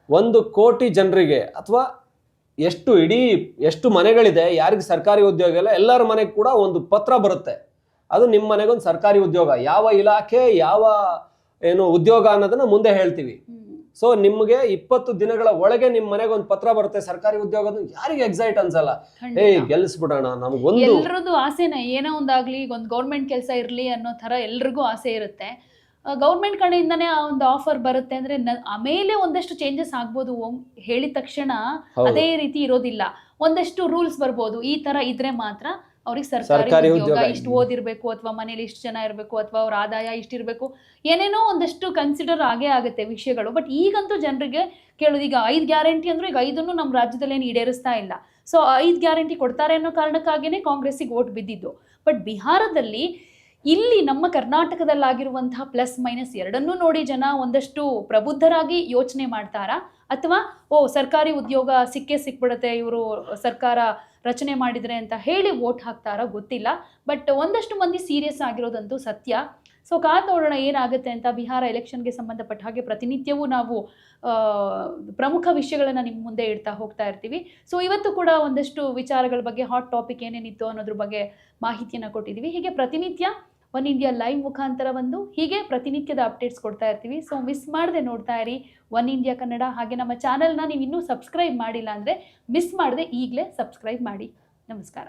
ಒಂದು ಕೋಟಿ ಜನರಿಗೆ ಅಥವಾ ಎಷ್ಟು ಇಡೀ ಎಷ್ಟು ಮನೆಗಳಿದೆ ಯಾರಿಗೆ ಸರ್ಕಾರಿ ಉದ್ಯೋಗ ಇಲ್ಲ ಎಲ್ಲರ ಮನೆಗೆ ಕೂಡ ಒಂದು ಪತ್ರ ಬರುತ್ತೆ. ಅದು ನಿಮ್ಮ ಮನೆಗೊಂದು ಸರ್ಕಾರಿ ಉದ್ಯೋಗ. ಯಾವ ಇಲಾಖೆ ಯಾವ ಏನು ಉದ್ಯೋಗ ಅನ್ನೋದನ್ನ ಮುಂದೆ ಹೇಳ್ತೀವಿ. ಸೊ ನಿಮ್ಗೆ ಇಪ್ಪತ್ತು ದಿನಗಳ ಒಳಗೆ ನಿಮ್ ಮನೆಗೆ ಒಂದು ಪತ್ರ ಬರುತ್ತೆ ಸರ್ಕಾರಿ ಉದ್ಯೋಗ ಯಾರಿಗೆ ಎಕ್ಸೈಟ್ ಅನ್ಸಲ್ಲ. ಏ ಗೆಲ್ಸ್ಬಿಡೋಣ ನಮ್ಗೊಂದು ಎಲ್ರದ್ದು ಆಸೆನೇ ಏನೋ ಒಂದಾಗ್ಲಿ ಈಗ ಒಂದು ಗೌರ್ಮೆಂಟ್ ಕೆಲಸ ಇರಲಿ ಅನ್ನೋ ತರ ಎಲ್ರಿಗೂ ಆಸೆ ಇರುತ್ತೆ. ಗೌರ್ಮೆಂಟ್ ಕಡೆಯಿಂದನೇ ಆ ಒಂದು ಆಫರ್ ಬರುತ್ತೆ ಅಂದ್ರೆ ಆಮೇಲೆ ಒಂದಷ್ಟು ಚೇಂಜಸ್ ಆಗ್ಬೋದು ಹೇಳಿದ ತಕ್ಷಣ ಅದೇ ರೀತಿ ಇರೋದಿಲ್ಲ. ಒಂದಷ್ಟು ರೂಲ್ಸ್ ಬರ್ಬೋದು ಈ ತರ ಇದ್ರೆ ಮಾತ್ರ ಅವ್ರಿಗೆ ಸರ್ಕಾರಿ ಸರ್ಕಾರಿ ಉದ್ಯೋಗ ಉದ್ಯೋಗ. ಇಷ್ಟು ಓದಿರ್ಬೇಕು ಅಥವಾ ಮನೇಲಿ ಇಷ್ಟು ಜನ ಇರಬೇಕು ಅಥವಾ ಅವ್ರ ಆದಾಯ ಇಷ್ಟಿರಬೇಕು ಏನೇನೋ ಒಂದಷ್ಟು ಕನ್ಸಿಡರ್ ಆಗೇ ಆಗುತ್ತೆ ವಿಷಯಗಳು. ಬಟ್ ಈಗಂತೂ ಜನರಿಗೆ ಕೇಳೋದು ಈಗ ಐದು ಗ್ಯಾರಂಟಿ ಅಂದ್ರೆ ಈಗ ಐದನ್ನು ನಮ್ಮ ರಾಜ್ಯದಲ್ಲಿ ಏನು ಈಡೇರಿಸ್ತಾ ಇಲ್ಲ. ಸೊ ಐದು ಗ್ಯಾರಂಟಿ ಕೊಡ್ತಾರೆ ಅನ್ನೋ ಕಾರಣಕ್ಕಾಗಿಯೇ ಕಾಂಗ್ರೆಸ್ಸಿಗೆ ಓಟ್ ಬಿದ್ದಿದ್ದು. ಬಟ್ ಬಿಹಾರದಲ್ಲಿ ಇಲ್ಲಿ ನಮ್ಮ ಕರ್ನಾಟಕದಲ್ಲಾಗಿರುವಂತಹ ಪ್ಲಸ್ ಮೈನಸ್ ಎರಡನ್ನೂ ನೋಡಿ ಜನ ಒಂದಷ್ಟು ಪ್ರಬುದ್ಧರಾಗಿ ಯೋಚನೆ ಮಾಡ್ತಾರಾ? ಅಥವಾ, ಓ, ಸರ್ಕಾರಿ ಉದ್ಯೋಗ ಸಿಕ್ಕೇ ಸಿಕ್ಬಿಡುತ್ತೆ, ಇವರು ಸರ್ಕಾರ ರಚನೆ ಮಾಡಿದರೆ ಅಂತ ಹೇಳಿ ವೋಟ್ ಹಾಕ್ತಾರಾ ಗೊತ್ತಿಲ್ಲ. ಬಟ್ ಒಂದಷ್ಟು ಮಂದಿ ಸೀರಿಯಸ್ ಆಗಿರೋದಂತೂ ಸತ್ಯ. ಸೊ ಕಾದ್ ನೋಡೋಣ ಏನಾಗುತ್ತೆ ಅಂತ ಬಿಹಾರ ಎಲೆಕ್ಷನ್ಗೆ ಸಂಬಂಧಪಟ್ಟ ಹಾಗೆ ಪ್ರತಿನಿತ್ಯವೂ ನಾವು ಪ್ರಮುಖ ವಿಷಯಗಳನ್ನು ನಿಮ್ಮ ಮುಂದೆ ಇಡ್ತಾ ಹೋಗ್ತಾ ಇರ್ತೀವಿ. ಸೊ ಇವತ್ತು ಕೂಡ ಒಂದಷ್ಟು ವಿಚಾರಗಳ ಬಗ್ಗೆ ಹಾಟ್ ಟಾಪಿಕ್ ಏನೇನಿತ್ತು ಅನ್ನೋದ್ರ ಬಗ್ಗೆ ಮಾಹಿತಿಯನ್ನು ಕೊಟ್ಟಿದ್ದೀವಿ ಹೀಗೆ ಪ್ರತಿನಿತ್ಯ ಒನ್ ಇಂಡಿಯಾ ಲೈವ್ ಮುಖಾಂತರ ಒಂದು ಹೀಗೆ ಪ್ರತಿನಿತ್ಯದ ಅಪ್ಡೇಟ್ಸ್ ಕೊಡ್ತಾ ಇರ್ತೀವಿ. ಸೊ ಮಿಸ್ ಮಾಡದೆ ನೋಡ್ತಾ ಇರಿ ಒನ್ ಇಂಡಿಯಾ ಕನ್ನಡ ಹಾಗೆ ನಮ್ಮ ಚಾನಲ್ನ ನೀವು ಇನ್ನೂ ಸಬ್ಸ್ಕ್ರೈಬ್ ಮಾಡಿಲ್ಲ ಅಂದರೆ ಮಿಸ್ ಮಾಡದೆ ಈಗಲೇ ಸಬ್ಸ್ಕ್ರೈಬ್ ಮಾಡಿ. ನಮಸ್ಕಾರ.